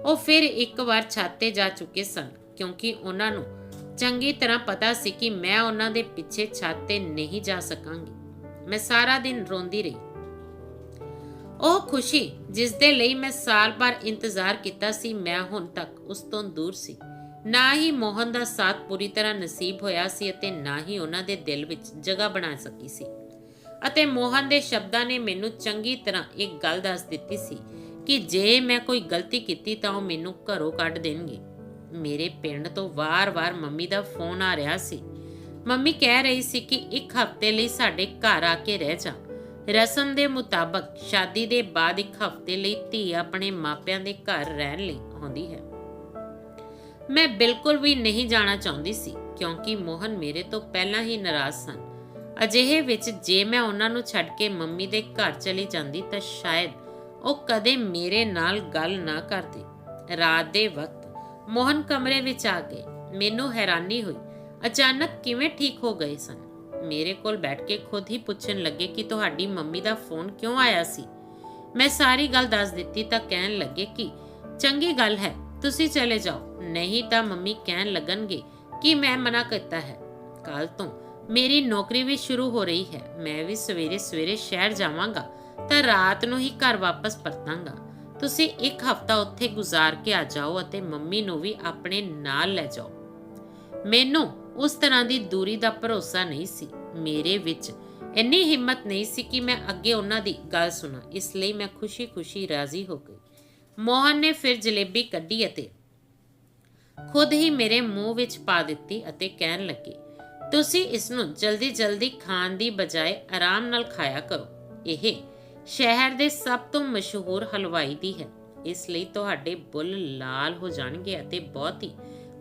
ਉਹ ਫਿਰ ਇੱਕ ਵਾਰ ਛਾਤੇ ਜਾ ਚੁੱਕੇ ਸਨ ਕਿਉਂਕਿ ਉਹਨਾਂ ਨੂੰ ਚੰਗੀ ਤਰ੍ਹਾਂ ਪਤਾ ਸੀ ਕਿ ਮੈਂ ਉਹਨਾਂ ਦੇ ਪਿੱਛੇ ਛੱਤ ਤੇ ਨਹੀਂ ਜਾ ਸਕਾਂਗੀ। ਮੈਂ ਸਾਰਾ ਦਿਨ ਰੋਂਦੀ ਰਹੀ। ਉਹ ਖੁਸ਼ੀ ਜਿਸ ਦੇ ਲਈ ਮੈਂ ਸਾਲ ਭਰ ਇੰਤਜ਼ਾਰ ਕੀਤਾ ਸੀ, ਮੈਂ ਹੁਣ ਤੱਕ ਉਸ ਤੋਂ ਦੂਰ ਸੀ। ਨਾ ਹੀ ਮੋਹਨ ਦਾ ਸਾਥ ਪੂਰੀ ਤਰ੍ਹਾਂ ਨਸੀਬ ਹੋਇਆ ਸੀ ਅਤੇ ਨਾ ਹੀ ਉਹਨਾਂ ਦੇ ਦਿਲ ਵਿੱਚ ਜਗ੍ਹਾ ਬਣਾ ਸਕੀ ਸੀ। ਅਤੇ ਮੋਹਨ ਦੇ ਸ਼ਬਦਾਂ ਨੇ ਮੈਨੂੰ ਚੰਗੀ ਤਰ੍ਹਾਂ ਇੱਕ ਗੱਲ ਦੱਸ ਦਿੱਤੀ ਸੀ ਕਿ ਜੇ ਮੈਂ ਕੋਈ ਗਲਤੀ ਕੀਤੀ ਤਾਂ ਉਹ ਮੈਨੂੰ ਘਰੋਂ ਕੱਢ ਦੇਣਗੇ। ਮੇਰੇ ਪਿੰਡ ਤੋਂ ਵਾਰ-ਵਾਰ ਮੰਮੀ ਦਾ ਫੋਨ ਆ ਰਿਹਾ ਸੀ। ਮੰਮੀ ਕਹਿ ਰਹੀ ਸੀ ਕਿ ਇੱਕ ਹਫ਼ਤੇ ਲਈ ਸਾਡੇ ਘਰ ਆ ਕੇ ਰਹਿ ਜਾ। ਰਸਮ ਦੇ ਮੁਤਾਬਕ ਸ਼ਾਦੀ ਦੇ ਬਾਅਦ ਇੱਕ ਹਫ਼ਤੇ ਲਈ ਧੀ ਆਪਣੇ ਮਾਪਿਆਂ ਦੇ ਘਰ ਰਹਿਣ ਲਈ ਆਉਂਦੀ ਹੈ। ਮੈਂ ਬਿਲਕੁਲ ਵੀ ਨਹੀਂ ਜਾਣਾ ਚਾਹੁੰਦੀ ਸੀ, ਕਿਉਂਕਿ ਮੋਹਨ ਮੇਰੇ ਤੋਂ ਪਹਿਲਾਂ ਹੀ ਨਾਰਾਜ਼ ਸਨ। ਅਜਿਹੇ ਵਿੱਚ ਜੇ ਮੈਂ ਉਹਨਾਂ ਨੂੰ ਛੱਡ ਕੇ ਮੰਮੀ ਦੇ ਘਰ ਚਲੀ ਜਾਂਦੀ ਤਾਂ ਸ਼ਾਇਦ ਉਹ ਕਦੇ ਮੇਰੇ ਨਾਲ ਗੱਲ ਨਾ ਕਰਦੇ। ਰਾਤ ਦੇ ਵਕਤ ਮੋਹਨ ਕਮਰੇ ਵਿੱਚ ਆ ਗਏ। ਮੈਨੂੰ ਹੈਰਾਨੀ ਹੋਈ। ਅਚਾਨਕ ਕਿਵੇਂ ਠੀਕ ਹੋ ਗਏ ਸਨ? ਮੇਰੇ ਕੋਲ ਬੈਠ ਕੇ ਖੁਦ ਹੀ ਪੁੱਛਣ ਲੱਗੇ ਕਿ ਤੁਹਾਡੀ ਮੰਮੀ ਦਾ ਫੋਨ ਕਿਉਂ ਆਇਆ ਸੀ? ਮੈਂ ਸਾਰੀ ਗੱਲ ਦੱਸ ਦਿੱਤੀ ਤਾਂ ਕਹਿਣ ਲੱਗੇ ਕਿ, ਚੰਗੀ ਗੱਲ ਹੈ, ਤੁਸੀਂ ਚਲੇ ਜਾਓ। ਨਹੀਂ ਤਾਂ ਮੰਮੀ ਕਹਿਣ ਲੱਗਣਗੇ ਕਿ ਮੈਂ ਮਨਾ ਕੀਤਾ ਹੈ। ਕੱਲ ਤੋਂ ਮੇਰੀ ਨੌਕਰੀ ਵੀ ਸ਼ੁਰੂ ਹੋ ਰਹੀ ਹੈ। ਮੈਂ ਵੀ ਸਵੇਰੇ ਸਵੇਰੇ ਸ਼ਹਿਰ ਜਾਵਾਂਗਾ ਤਾਂ ਰਾਤ ਨੂੰ ਹੀ ਘਰ ਵਾਪਸ ਪਰਤਾਂਗਾ। ਤੁਸੀਂ ਇੱਕ ਹਫ਼ਤਾ ਉੱਥੇ ਗੁਜ਼ਾਰ ਕੇ ਆ ਜਾਓ ਅਤੇ ਮੰਮੀ ਨੂੰ ਵੀ ਆਪਣੇ ਨਾਲ ਲੈ ਜਾਓ। ਮੈਨੂੰ ਉਸ ਤਰ੍ਹਾਂ ਦੀ ਦੂਰੀ ਦਾ ਭਰੋਸਾ ਨਹੀਂ ਸੀ। ਮੇਰੇ ਵਿੱਚ ਇੰਨੀ ਹਿੰਮਤ ਨਹੀਂ ਸੀ ਕਿ ਮੈਂ ਅੱਗੇ ਉਹਨਾਂ ਦੀ ਗੱਲ ਸੁਣਾ। ਇਸ ਲਈ ਮੈਂ ਖੁਸ਼ੀ-ਖੁਸ਼ੀ ਰਾਜ਼ੀ ਹੋ ਗਈ। ਮੋਹਨ ਨੇ ਫਿਰ ਜਲੇਬੀ ਕੱਢੀ ਅਤੇ ਖੁਦ ਹੀ ਮੇਰੇ ਮੂੰਹ ਵਿੱਚ ਪਾ ਦਿੱਤੀ ਅਤੇ ਕਹਿਣ ਲੱਗੇ, ਤੁਸੀਂ ਇਸ ਨੂੰ ਜਲਦੀ-ਜਲਦੀ ਖਾਣ ਦੀ ਬਜਾਏ ਆਰਾਮ ਨਾਲ ਖਾਇਆ ਕਰੋ। ਇਹ ਸ਼ਹਿਰ ਦੇ ਸਭ ਤੋਂ ਮਸ਼ਹੂਰ ਹਲਵਾਈ ਦੀ ਹੈ। ਇਸ ਲਈ ਤੁਹਾਡੇ ਬੁੱਲ ਲਾਲ ਹੋ ਜਾਣਗੇ ਅਤੇ ਬਹੁਤ ਹੀ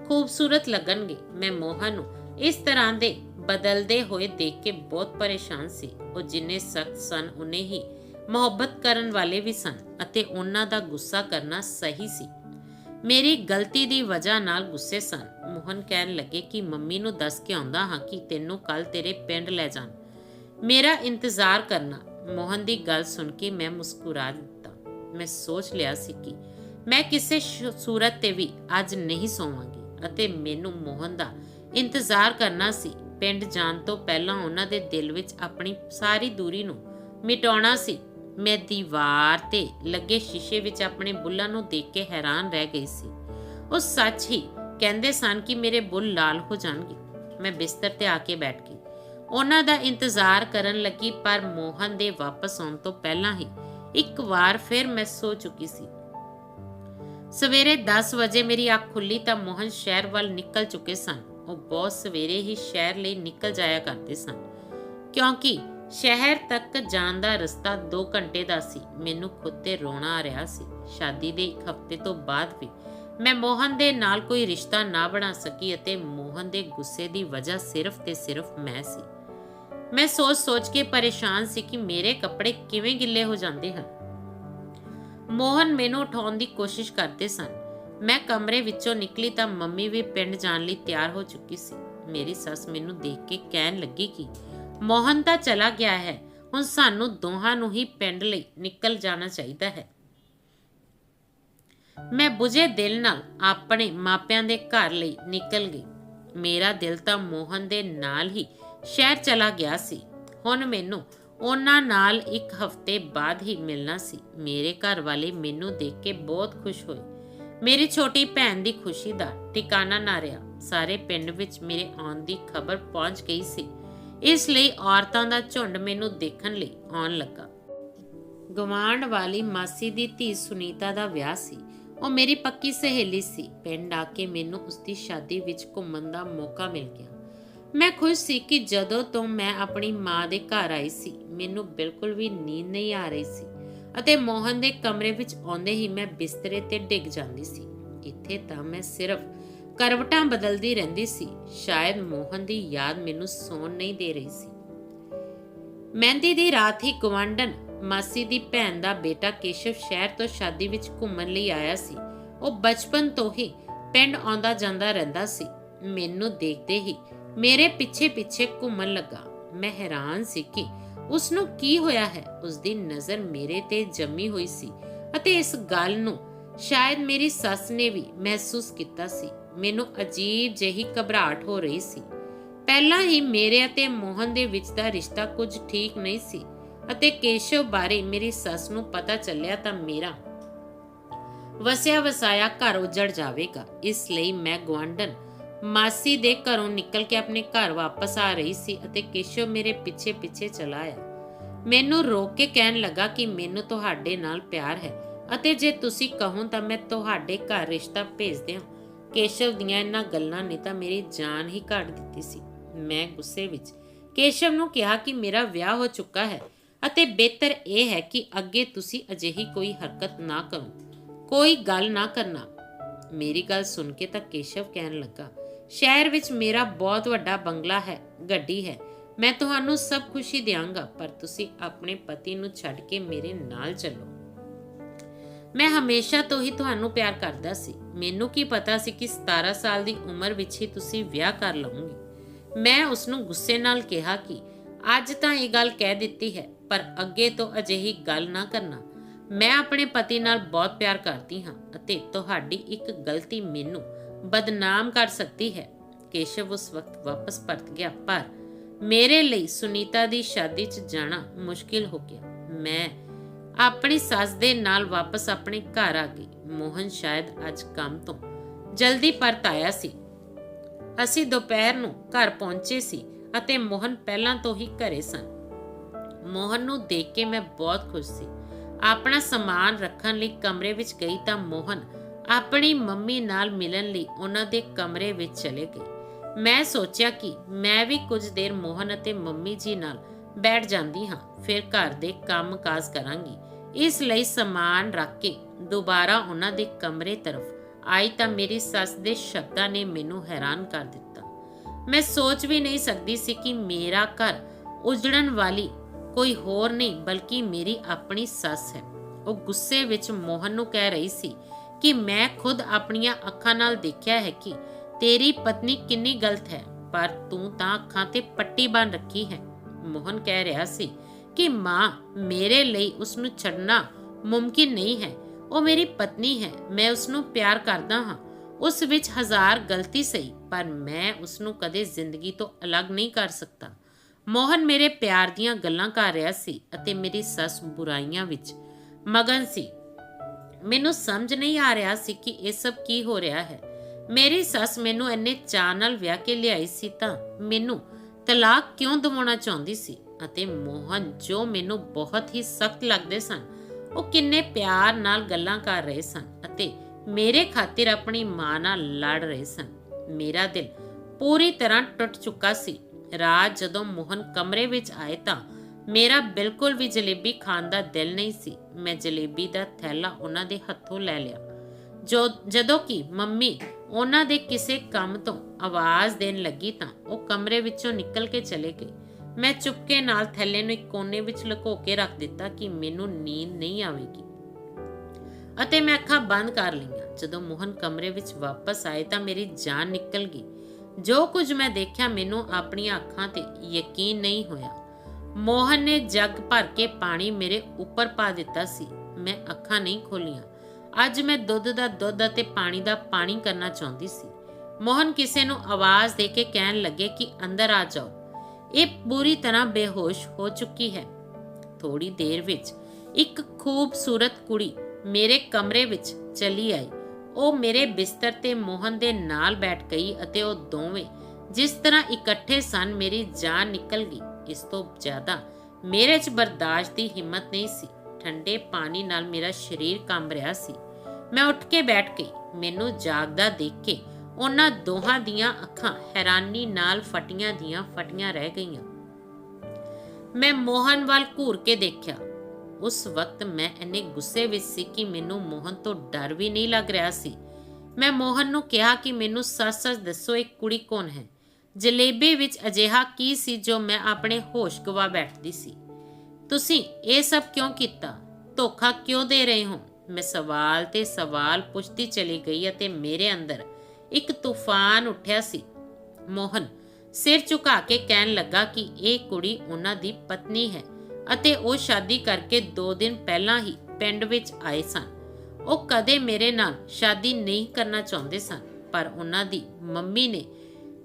ਖੂਬਸੂਰਤ ਲੱਗਣਗੇ। ਮੈਂ ਮੋਹਨ ਨੂੰ ਇਸ ਤਰ੍ਹਾਂ ਦੇ ਬਦਲਦੇ ਹੋਏ ਦੇਖ ਕੇ ਬਹੁਤ ਪਰੇਸ਼ਾਨ ਸੀ। ਉਹ ਜਿੰਨੇ ਸਖਤ ਸਨ, ਉਨੇ ਹੀ ਮੁਹੱਬਤ ਕਰਨ ਵਾਲੇ ਵੀ ਸਨ ਅਤੇ ਉਹਨਾਂ ਦਾ ਗੁੱਸਾ ਕਰਨਾ ਸਹੀ ਸੀ। ਮੇਰੀ ਗਲਤੀ ਦੀ ਵਜ੍ਹਾ ਨਾਲ ਗੁੱਸੇ ਸਨ। ਮੋਹਨ ਕਹਿਣ ਲੱਗੇ ਕਿ ਮੰਮੀ ਨੂੰ ਦੱਸ ਕੇ ਆਉਂਦਾ ਹਾਂ ਕਿ ਤੈਨੂੰ ਕੱਲ ਤੇਰੇ ਪਿੰਡ ਲੈ ਜਾਣ। ਮੇਰਾ ਇੰਤਜ਼ਾਰ ਕਰਨਾ ਮੋਹਨ ਦੀ ਗੱਲ ਸੁਣ ਕੇ ਮੈਂ ਮੁਸਕਰਾ ਦਿੱਤਾ। ਮੈਂ ਸੋਚ ਲਿਆ ਸੀ ਕਿ ਮੈਂ ਕਿਸੇ ਸੂਰਤ ਤੇ ਵੀ ਅੱਜ ਨਹੀਂ ਸੋਵਾਂਗੀ ਅਤੇ ਮੈਨੂੰ ਮੋਹਨ ਦਾ ਇੰਤਜ਼ਾਰ ਕਰਨਾ ਸੀ। ਪਿੰਡ ਜਾਣ ਤੋਂ ਪਹਿਲਾਂ ਉਹਨਾਂ ਦੇ ਦਿਲ ਵਿੱਚ ਆਪਣੀ ਸਾਰੀ ਦੂਰੀ ਨੂੰ ਮਿਟਾਉਣਾ ਸੀ। ਮੈਂ ਦੀਵਾਰ ਤੇ ਲੱਗੇ ਸ਼ੀਸ਼ੇ ਵਿੱਚ ਆਪਣੇ ਬੁੱਲਾਂ ਨੂੰ ਦੇਖ ਕੇ ਹੈਰਾਨ ਰਹਿ ਗਈ ਸੀ। ਉਹ ਸੱਚ ਹੀ ਕਹਿੰਦੇ ਸਨ ਕਿ ਮੇਰੇ ਬੁੱਲ ਲਾਲ ਹੋ ਜਾਣਗੇ। ਮੈਂ ਬਿਸਤਰ ਤੇ ਆ ਕੇ ਬੈਠ ਗਈ। ਉਹਨਾਂ ਦਾ ਇੰਤਜ਼ਾਰ ਕਰਨ ਲੱਗੀ, ਪਰ ਮੋਹਨ ਦੇ ਵਾਪਸ ਆਉਣ ਤੋਂ ਪਹਿਲਾਂ ਹੀ ਇੱਕ ਵਾਰ ਫਿਰ ਮੈਂ ਸੋ ਚੁੱਕੀ ਸੀ। ਸਵੇਰੇ 10 ਵਜੇ ਮੇਰੀ ਅੱਖ ਖੁੱਲੀ ਤਾਂ ਮੋਹਨ ਸ਼ਹਿਰ ਵੱਲ ਨਿਕਲ ਚੁੱਕੇ ਸਨ। ਉਹ ਬਹੁਤ ਸਵੇਰੇ ਹੀ ਸ਼ਹਿਰ ਲਈ ਨਿਕਲ ਜਾਇਆ ਕਰਦੇ ਸਨ, ਕਿਉਂਕਿ ਸ਼ਹਿਰ ਤੱਕ ਜਾਣ ਦਾ ਰਸਤਾ 2 ਘੰਟੇ ਦਾ ਸੀ। ਮੈਨੂੰ ਖੁਦ ਤੇ ਰੋਣਾ ਆ ਰਿਹਾ ਸੀ। ਸ਼ਾਦੀ ਦੇ ਇੱਕ ਹਫ਼ਤੇ ਤੋਂ ਬਾਅਦ ਵੀ ਮੈਂ ਮੋਹਨ ਦੇ ਨਾਲ ਕੋਈ ਰਿਸ਼ਤਾ ਨਾ ਬਣਾ ਸਕੀ ਅਤੇ ਮੋਹਨ ਦੇ ਗੁੱਸੇ ਦੀ ਵਜ੍ਹਾ ਸਿਰਫ ਤੇ ਸਿਰਫ ਮੈਂ ਸੀ। ਮੈਂ ਸੋਚ-ਸੋਚ ਕੇ ਪਰੇਸ਼ਾਨ ਸੀ ਕਿ ਮੇਰੇ ਕੱਪੜੇ ਕਿਵੇਂ ਗਿੱਲੇ ਹੋ ਜਾਂਦੇ ਹਨ। ਮੋਹਨ ਮੈਨੂੰ ਉਠਾਉਣ ਦੀ ਕੋਸ਼ਿਸ਼ ਕਰਦੇ ਸਨ। ਮੈਂ ਕਮਰੇ ਵਿੱਚੋਂ ਨਿਕਲੀ ਤਾਂ ਮੰਮੀ ਵੀ ਪਿੰਡ ਜਾਣ ਲਈ ਤਿਆਰ ਹੋ ਚੁੱਕੀ ਸੀ। ਮੇਰੀ ਸੱਸ ਮੈਨੂੰ ਦੇਖ ਕੇ ਕਹਿਣ ਲੱਗੀ ਕਿ ਮੋਹਨ ਤਾਂ ਚਲਾ ਗਿਆ ਹੈ, ਹੁਣ ਸਾਨੂੰ ਦੋਹਾਂ ਨੂੰ ਹੀ ਪਿੰਡ ਲਈ ਨਿਕਲ ਜਾਣਾ ਚਾਹੀਦਾ ਹੈ। ਮੈਂ ਬੁਝੇ ਦਿਲ ਨਾਲ ਆਪਣੇ ਮਾਪਿਆਂ ਦੇ ਘਰ ਲਈ ਨਿਕਲ ਗਈ। ਮੇਰਾ ਦਿਲ ਤਾਂ ਮੋਹਨ ਦੇ ਨਾਲ ਹੀ ਸ਼ਹਿਰ ਚਲਾ ਗਿਆ ਸੀ। ਹੁਣ ਮੈਨੂੰ ਉਹਨਾਂ ਨਾਲ ਇੱਕ ਹਫ਼ਤੇ ਬਾਅਦ ਹੀ ਮਿਲਣਾ ਸੀ। ਮੇਰੇ ਘਰ ਵਾਲੇ ਮੈਨੂੰ ਦੇਖ ਕੇ ਬਹੁਤ ਖੁਸ਼ ਹੋਏ। ਮੇਰੀ ਛੋਟੀ ਭੈਣ ਦੀ ਖੁਸ਼ੀ ਦਾ ਟਿਕਾਣਾ ਨਾ ਰਿਹਾ। ਸਾਰੇ ਪਿੰਡ ਵਿੱਚ ਮੇਰੇ ਆਉਣ ਦੀ ਖਬਰ ਪਹੁੰਚ ਗਈ ਸੀ। ਇਸ ਲਈ ਔਰਤਾਂ ਦਾ ਝੁੰਡ ਮੈਨੂੰ ਦੇਖਣ ਲਈ ਆਉਣ ਲੱਗਾ। ਗਵਾਂਡ ਵਾਲੀ ਮਾਸੀ ਦੀ ਧੀ ਸੁਨੀਤਾ ਦਾ ਵਿਆਹ ਸੀ। ਉਹ ਮੇਰੀ ਪੱਕੀ ਸਹੇਲੀ ਸੀ। ਪਿੰਡ ਆ ਕੇ ਮੈਨੂੰ ਉਸ ਦੀ ਸ਼ਾਦੀ ਵਿੱਚ ਘੁੰਮਣ ਦਾ ਮੌਕਾ ਮਿਲ ਗਿਆ। ਮੈਂ ਖੁਸ਼ ਸੀ ਕਿ ਜਦੋਂ ਤੋਂ ਮੈਂ ਆਪਣੀ ਮਾਂ ਦੇ ਘਰ ਆਈ ਸੀ, ਮੈਨੂੰ ਬਿਲਕੁਲ ਵੀ ਨੀਂਦ ਨਹੀਂ ਆ ਰਹੀ ਸੀ ਅਤੇ ਮੋਹਨ ਦੇ ਕਮਰੇ ਵਿੱਚ ਆਉਂਦੇ ਹੀ ਮੈਂ ਬਿਸਤਰੇ ਤੇ ਡਿੱਗ ਜਾਂਦੀ ਸੀ। ਇੱਥੇ ਤਾਂ ਮੈਂ ਸਿਰਫ ਕਰਵਟਾਂ ਬਦਲਦੀ ਰਹਿੰਦੀ ਸੀ। ਸ਼ਾਇਦ ਮੋਹਨ ਦੀ ਯਾਦ ਮੈਨੂੰ ਸੌਣ ਨਹੀਂ ਦੇ ਰਹੀ ਸੀ। ਮਹਿੰਦੀ ਦੀ ਰਾਤ ਹੀ ਗਵਾਂਡਨ ਮਾਸੀ ਦੀ ਭੈਣ ਦਾ ਬੇਟਾ ਕੇਸ਼ਵ ਸ਼ਹਿਰ ਤੋਂ ਸ਼ਾਦੀ ਵਿੱਚ ਘੁੰਮਣ ਲਈ ਆਇਆ ਸੀ। ਉਹ ਬਚਪਨ ਤੋਂ ਹੀ ਪਿੰਡ ਆਉਂਦਾ ਜਾਂਦਾ ਰਹਿੰਦਾ ਸੀ। ਮੈਨੂੰ ਦੇਖਦੇ ਹੀ ਮੇਰੇ ਪਿੱਛੇ ਪਿੱਛੇ ਘੁੰਮਣ ਲੱਗਾ। ਮੈਂ ਹੈਰਾਨ ਸੀ ਕਿ ਉਸ ਨੂੰ ਕੀ ਹੋਇਆ ਹੈ। ਉਸ ਦੀ ਨਜ਼ਰ ਮੇਰੇ ਤੇ ਜੰਮੀ ਹੋਈ ਸੀ ਅਤੇ ਇਸ ਗੱਲ ਨੂੰ ਸ਼ਾਇਦ ਮੇਰੀ ਸੱਸ ਨੇ ਵੀ ਮਹਿਸੂਸ ਕੀਤਾ ਸੀ। ਮੈਨੂੰ ਅਜੀਬ ਜਿਹੀ ਘਬਰਾਹਟ ਹੋ ਰਹੀ ਸੀ। ਪਹਿਲਾਂ ਹੀ ਮੇਰੇ ਅਤੇ ਮੋਹਨ ਦੇ ਵਿੱਚ ਦਾ ਰਿਸ਼ਤਾ ਕੁਝ ਠੀਕ ਨਹੀਂ ਸੀ। ਅਤੇ ਕੇਸ਼ਵ ਬਾਰੇ ਮੇਰੀ ਸੱਸ ਨੂੰ ਪਤਾ ਚੱਲਿਆ ਤਾਂ ਮੇਰਾ ਵਸਿਆ ਵਸਾਇਆ ਘਰ ਉਜੜ ਜਾਵੇਗਾ। ਇਸ ਲਈ ਮੈਂ ਗਵਾਂਡਨ ਮਾਸੀ ਦੇ ਘਰੋਂ ਨਿਕਲ ਕੇ ਆਪਣੇ ਘਰ ਵਾਪਸ ਆ ਰਹੀ ਸੀ ਅਤੇ ਕੇਸ਼ਵ ਮੇਰੇ ਪਿੱਛੇ ਪਿੱਛੇ ਚਲਾ ਆਇਆ। ਮੈਨੂੰ ਰੋਕ ਕੇ ਕਹਿਣ ਲੱਗਾ ਕਿ ਮੈਨੂੰ ਤੁਹਾਡੇ ਨਾਲ ਪਿਆਰ ਹੈ ਅਤੇ ਜੇ ਤੁਸੀਂ ਕਹੋ ਤਾਂ ਮੈਂ ਤੁਹਾਡੇ ਘਰ ਰਿਸ਼ਤਾ ਭੇਜ ਦਿਆਂ। ਕੇਸ਼ਵ ਦੀਆਂ ਇਹਨਾਂ ਗੱਲਾਂ ਨੇ ਤਾਂ ਮੇਰੀ ਜਾਨ ਹੀ ਕੱਢ ਦਿੱਤੀ ਸੀ। ਮੈਂ ਗੁੱਸੇ ਵਿੱਚ ਕੇਸ਼ਵ ਨੂੰ ਕਿਹਾ ਕਿ ਮੇਰਾ ਵਿਆਹ ਹੋ ਚੁੱਕਾ ਹੈ। ਅਤੇ ਬਿਹਤਰ ਇਹ ਹੈ ਕਿ ਅੱਗੇ ਤੁਸੀਂ ਅਜਿਹੀ ਕੋਈ ਹਰਕਤ ਨਾ ਕਰੋ। ਕੋਈ ਗੱਲ ਨਾ ਕਰਨਾ। ਮੇਰੀ ਗੱਲ ਸੁਣ ਕੇ ਤਾਂ ਕੇਸ਼ਵ ਕਹਿਣ ਲੱਗਾ, ਸ਼ਹਿਰ ਵਿੱਚ ਮੇਰਾ ਬਹੁਤ ਵੱਡਾ ਬੰਗਲਾ ਹੈ, ਗੱਡੀ ਹੈ। ਮੈਂ ਤੁਹਾਨੂੰ ਸਭ ਖੁਸ਼ੀ ਦਿਆਂਗਾ, ਪਰ ਤੁਸੀਂ ਆਪਣੇ ਪਤੀ ਨੂੰ ਛੱਡ ਕੇ ਮੇਰੇ ਨਾਲ ਚੱਲੋ। ਮੈਂ ਹਮੇਸ਼ਾ ਤੋਂ ਹੀ ਤੁਹਾਨੂੰ ਪਿਆਰ ਕਰਦਾ ਸੀ। ਮੈਨੂੰ ਕੀ ਪਤਾ ਸੀ ਕਿ 17 ਸਾਲ ਦੀ ਉਮਰ ਵਿੱਚ ਹੀ ਤੁਸੀਂ ਵਿਆਹ ਕਰ ਲਵੋਗੇ। ਮੈਂ ਉਸ ਨੂੰ ਗੁੱਸੇ ਨਾਲ ਕਿਹਾ ਕਿ ਅੱਜ ਤਾਂ ਇਹ ਗੱਲ ਕਹਿ ਦਿੱਤੀ ਹੈ, ਪਰ ਅੱਗੇ ਤੋਂ ਅਜਿਹੀ ਗੱਲ ਨਾ ਕਰਨਾ। ਮੈਂ ਆਪਣੇ ਪਤੀ ਨਾਲ ਬਹੁਤ ਪਿਆਰ ਕਰਦੀ ਹਾਂ ਅਤੇ ਤੁਹਾਡੀ ਇੱਕ ਗਲਤੀ ਮੈਨੂੰ ਬਦਨਾਮ ਕਰ ਸਕਦੀ ਹੈ। ਕੇਸ਼ਵ ਉਸ ਵਕਤ ਵਾਪਸ ਪਰਤ ਗਿਆ, ਪਰ ਮੇਰੇ ਲਈ ਸੁਨੀਤਾ ਦੀ ਸ਼ਾਦੀ 'ਚ ਜਾਣਾ ਮੁਸ਼ਕਿਲ ਹੋ ਗਿਆ। ਮੈਂ ਆਪਣੀ ਸੱਸ ਦੇ ਨਾਲ ਵਾਪਸ ਆਪਣੇ ਘਰ ਆ ਗਈ। ਮੋਹਨ ਸ਼ਾਇਦ ਅੱਜ ਕੰਮ ਤੋਂ ਜਲਦੀ ਪਰਤ ਆਇਆ ਸੀ। ਅਸੀਂ ਦੁਪਹਿਰ ਨੂੰ ਘਰ ਪਹੁੰਚੇ ਸੀ। ਅਤੇ ਮੋਹਨ ਪਹਿਲਾਂ ਤੋਂ ਹੀ ਘਰੇ ਸਨ। ਮੋਹਨ ਨੂੰ ਦੇਖ ਕੇ ਮੈਂ ਬਹੁਤ ਖੁਸ਼ ਸੀ। ਆਪਣਾ ਸਮਾਨ ਰੱਖਣ ਲਈ ਕਮਰੇ ਵਿੱਚ ਗਈ ਤਾਂ ਮੋਹਨ ਆਪਣੀ ਮੰਮੀ ਨਾਲ ਮਿਲਣ ਲਈ ਉਹਨਾਂ ਦੇ ਕਮਰੇ ਵਿੱਚ ਚਲੇ ਗਏ। ਮੈਂ ਸੋਚਿਆ ਕਿ ਮੈਂ ਵੀ ਕੁਝ ਦੇਰ ਮੋਹਨ ਅਤੇ ਮੰਮੀ ਜੀ ਨਾਲ ਬੈਠ ਜਾਂਦੀ ਹਾਂ, ਫਿਰ ਘਰ ਦੇ ਕੰਮ-ਕਾਜ ਕਰਾਂਗੀ। ਇਸ ਲਈ ਸਮਾਨ ਰੱਖ ਕੇ ਦੁਬਾਰਾ ਉਹਨਾਂ ਦੇ ਕਮਰੇ ਤਰਫ ਆਈ ਤਾਂ ਮੇਰੀ ਸੱਸ ਦੇ ਸ਼ਬਦਾਂ ਨੇ ਮੈਨੂੰ ਹੈਰਾਨ ਕਰ ਦਿੱਤਾ। ਮੈਂ ਸੋਚ ਵੀ ਨਹੀਂ ਸਕਦੀ ਸੀ ਕਿ ਮੇਰਾ ਘਰ ਉਜੜਨ ਵਾਲੀ ਕੋਈ ਹੋਰ ਨਹੀਂ, ਬਲਕਿ ਮੇਰੀ ਆਪਣੀ ਸੱਸ ਹੈ। ਉਹ ਗੁੱਸੇ ਵਿੱਚ ਮੋਹਨ ਨੂੰ ਕਹਿ ਰਹੀ ਸੀ ਕਿ ਮੈਂ ਖੁਦ ਆਪਣੀਆਂ ਅੱਖਾਂ ਨਾਲ ਦੇਖਿਆ ਹੈ ਕਿ ਤੇਰੀ ਪਤਨੀ ਕਿੰਨੀ ਗਲਤ ਹੈ, ਪਰ ਤੂੰ ਤਾਂ ਅੱਖਾਂ ਤੇ ਪੱਟੀ ਬੰਨ ਰੱਖੀ ਹੈ। ਮੋਹਨ ਕਹਿ ਰਿਹਾ ਸੀ ਕਿ ਮਾਂ, ਮੇਰੇ ਲਈ ਉਸ ਨੂੰ ਛੱਡਣਾ ਮੁਮਕਿਨ ਨਹੀਂ ਹੈ। ਉਹ ਮੇਰੀ ਪਤਨੀ ਹੈ, ਮੈਂ ਉਸ ਨੂੰ ਪਿਆਰ ਕਰਦਾ ਹਾਂ। ਉਸ ਵਿੱਚ ਹਜ਼ਾਰ ਗਲਤੀ ਸਹੀ, ਪਰ ਮੈਂ ਉਸ ਨੂੰ ਕਦੇ ਜ਼ਿੰਦਗੀ ਤੋਂ ਅਲੱਗ ਨਹੀਂ ਕਰ ਸਕਦਾ। ਮੋਹਨ ਮੇਰੇ ਪਿਆਰ ਦੀਆਂ ਗੱਲਾਂ ਕਰ ਰਿਹਾ ਸੀ ਅਤੇ ਮੇਰੀ ਸੱਸ ਬੁਰਾਈਆਂ ਵਿੱਚ ਮਗਨ ਸੀ। ਮੈਨੂੰ ਸਮਝ ਨਹੀਂ ਆ ਰਿਹਾ ਸੀ ਕਿ ਇਹ ਸਭ ਕੀ ਹੋ ਰਿਹਾ ਹੈ। ਮੇਰੀ ਸੱਸ ਮੈਨੂੰ ਇੰਨੇ ਚਾਅ ਨਾਲ ਵਿਆਹ ਕੇ ਲਿਆਈ ਸੀ ਤਾਂ ਮੈਨੂੰ ਤਲਾਕ ਕਿਉਂ ਦਿਵਾਉਣਾ ਚਾਹੁੰਦੀ ਸੀ ਅਤੇ ਮੋਹਨ ਜੋ ਮੈਨੂੰ ਬਹੁਤ ਹੀ ਸਖਤ ਲੱਗਦੇ ਸਨ, ਉਹ ਕਿੰਨੇ ਪਿਆਰ ਨਾਲ ਗੱਲਾਂ ਕਰ ਰਹੇ ਸਨ ਅਤੇ ਮੇਰੇ ਖਾਤਰ ਆਪਣੀ ਮਾਂ ਨਾਲ ਲੜ ਰਹੇ ਸਨ। ਮੇਰਾ ਦਿਲ ਪੂਰੀ ਤਰ੍ਹਾਂ ਟੁੱਟ ਚੁੱਕਾ ਸੀ। ਰਾਤ ਜਦੋਂ ਮੋਹਨ ਕਮਰੇ ਵਿੱਚ ਆਏ ਤਾਂ ਮੇਰਾ ਬਿਲਕੁਲ ਵੀ ਜਲੇਬੀ ਖਾਣ ਦਾ ਦਿਲ ਨਹੀਂ ਸੀ। ਮੈਂ ਜਲੇਬੀ ਦਾ ਥੈਲਾ ਉਹਨਾਂ ਦੇ ਹੱਥੋਂ ਲੈ ਲਿਆ। ਜੋ, ਜਦੋਂ ਕਿ ਮੰਮੀ ਉਹਨਾਂ ਦੇ ਕਿਸੇ ਕੰਮ ਤੋਂ ਆਵਾਜ਼ ਦੇਣ ਲੱਗੀ ਤਾਂ ਉਹ ਕਮਰੇ ਵਿੱਚੋਂ ਨਿਕਲ ਕੇ ਚਲੇ ਗਏ। ਮੈਂ ਚੁੱਪਕੇ ਨਾਲ ਥੈਲੇ ਨੂੰ ਇੱਕ ਕੋਨੇ ਵਿੱਚ ਲੁਕੋ ਕੇ ਰੱਖ ਦਿੱਤਾ ਕਿ ਮੈਨੂੰ ਨੀਂਦ ਨਹੀਂ ਆਵੇਗੀ। ਅਤੇ ਮੈਂ ਅੱਖਾਂ ਬੰਦ ਕਰ ਲਈਆਂ। ਜਦੋਂ ਮੋਹਨ ਕਮਰੇ ਵਿੱਚ ਵਾਪਸ ਆਏ ਤਾਂ ਮੇਰੀ ਜਾਨ ਨਿਕਲ ਗਈ। ਜੋ ਕੁਝ ਮੈਂ ਦੇਖਿਆ ਮੈਨੂੰ ਆਪਣੀਆਂ ਅੱਖਾਂ ਤੇ ਯਕੀਨ ਨਹੀਂ ਹੋਇਆ। ਮੋਹਨ ਨੇ ਜੱਗ ਭਰ ਕੇ ਪਾਣੀ ਮੇਰੇ ਉੱਪਰ ਪਾ ਦਿੱਤਾ ਸੀ। ਮੈਂ ਅੱਖਾਂ ਨਹੀਂ ਖੋਲੀਆਂ ਅੱਜ ਮੈਂ ਦੁੱਧ ਦਾ ਦੁੱਧ ਅਤੇ ਪਾਣੀ ਦਾ ਪਾਣੀ ਕਰਨਾ ਚਾਹੁੰਦੀ ਸੀ। ਮੋਹਨ ਕਿਸੇ ਨੂੰ ਆਵਾਜ਼ ਦੇ ਕੇ ਕਹਿਣ ਲੱਗੇ ਕਿ ਅੰਦਰ ਆ ਜਾਓ। ਇਹ ਪੂਰੀ ਤਰ੍ਹਾਂ ਬੇਹੋਸ਼ ਹੋ ਚੁੱਕੀ ਹੈ। ਥੋੜੀ ਦੇਰ ਵਿੱਚ ਇੱਕ ਖੂਬਸੂਰਤ ਕੁੜੀ ਮੇਰੇ ਕਮਰੇ ਵਿੱਚ ਚਲੀ ਆਈ। ਉਹ ਮੇਰੇ ਬਿਸਤਰ ਤੇ ਮੋਹਨ ਦੇ ਨਾਲ ਬੈਠ ਗਈ ਅਤੇ ਉਹ ਦੋਵੇਂ ਜਿਸ ਤਰ੍ਹਾਂ ਇਕੱਠੇ ਸਨ, ਮੇਰੀ ਜਾਨ ਨਿਕਲ ਗਈ। ਇਸ ਤੋਂ ਜ਼ਿਆਦਾ ਮੇਰੇ 'ਚ ਬਰਦਾਸ਼ਤ ਦੀ ਹਿੰਮਤ ਨਹੀਂ ਸੀ। ਠੰਡੇ ਪਾਣੀ ਨਾਲ ਮੇਰਾ ਸਰੀਰ ਕੰਬ ਰਿਹਾ ਸੀ। ਮੈਂ ਉੱਠ ਕੇ ਬੈਠ ਗਈ ਮੈਨੂੰ ਜਾਗਦਾ ਦੇਖ ਕੇ ਉਹਨਾਂ ਦੋਹਾਂ ਦੀਆਂ ਅੱਖਾਂ ਹੈਰਾਨੀ ਨਾਲ ਫਟੀਆਂ ਦੀਆਂ ਫਟੀਆਂ ਰਹਿ ਗਈਆਂ। ਮੈਂ ਮੋਹਨ ਵੱਲ ਘੂਰ ਕੇ ਦੇਖਿਆ। ਉਸ ਵਕਤ ਮੈਂ ਇੰਨੇ ਗੁੱਸੇ ਵਿੱਚ ਸੀ ਕਿ ਮੈਨੂੰ ਮੋਹਨ ਤੋਂ ਡਰ ਵੀ ਨਹੀਂ ਲੱਗ ਰਿਹਾ ਸੀ। ਮੈਂ ਮੋਹਨ ਨੂੰ ਕਿਹਾ ਕਿ ਮੈਨੂੰ ਸੱਚ-ਸੱਚ ਦੱਸੋ ਇਹ ਕੁੜੀ ਕੌਣ ਹੈ? ਜਲੇਬੀ ਵਿੱਚ ਅਜਿਹਾ ਕੀ ਸੀ ਜੋ ਮੈਂ ਆਪਣੇ ਹੋਸ਼ ਗਵਾ ਬੈਠਦੀ ਸੀ? ਤੁਸੀਂ ਇਹ ਸਭ ਕਿਉਂ ਕੀਤਾ? ਧੋਖਾ ਕਿਉਂ ਦੇ ਰਹੇ ਹੋ? ਮੈਂ ਸਵਾਲ ਤੇ ਸਵਾਲ ਪੁੱਛਦੀ ਚਲੀ ਗਈ ਅਤੇ ਮੇਰੇ ਅੰਦਰ ਇੱਕ ਤੂਫਾਨ ਉੱਠਿਆ ਸੀ। ਮੋਹਨ ਸਿਰ ਝੁਕਾ ਕੇ ਕਹਿਣ ਲੱਗਾ ਕਿ ਇਹ ਕੁੜੀ ਉਹਨਾਂ ਦੀ ਪਤਨੀ ਹੈ। ਅਤੇ ਉਹ ਸ਼ਾਦੀ ਕਰਕੇ 2 ਦਿਨ ਪਹਿਲਾਂ ਹੀ ਪਿੰਡ ਵਿੱਚ ਆਏ ਸਨ। ਉਹ ਕਦੇ ਮੇਰੇ ਨਾਲ ਸ਼ਾਦੀ ਨਹੀਂ ਕਰਨਾ ਚਾਹੁੰਦੇ ਸਨ, ਪਰ ਉਹਨਾਂ ਦੀ ਮੰਮੀ ਨੇ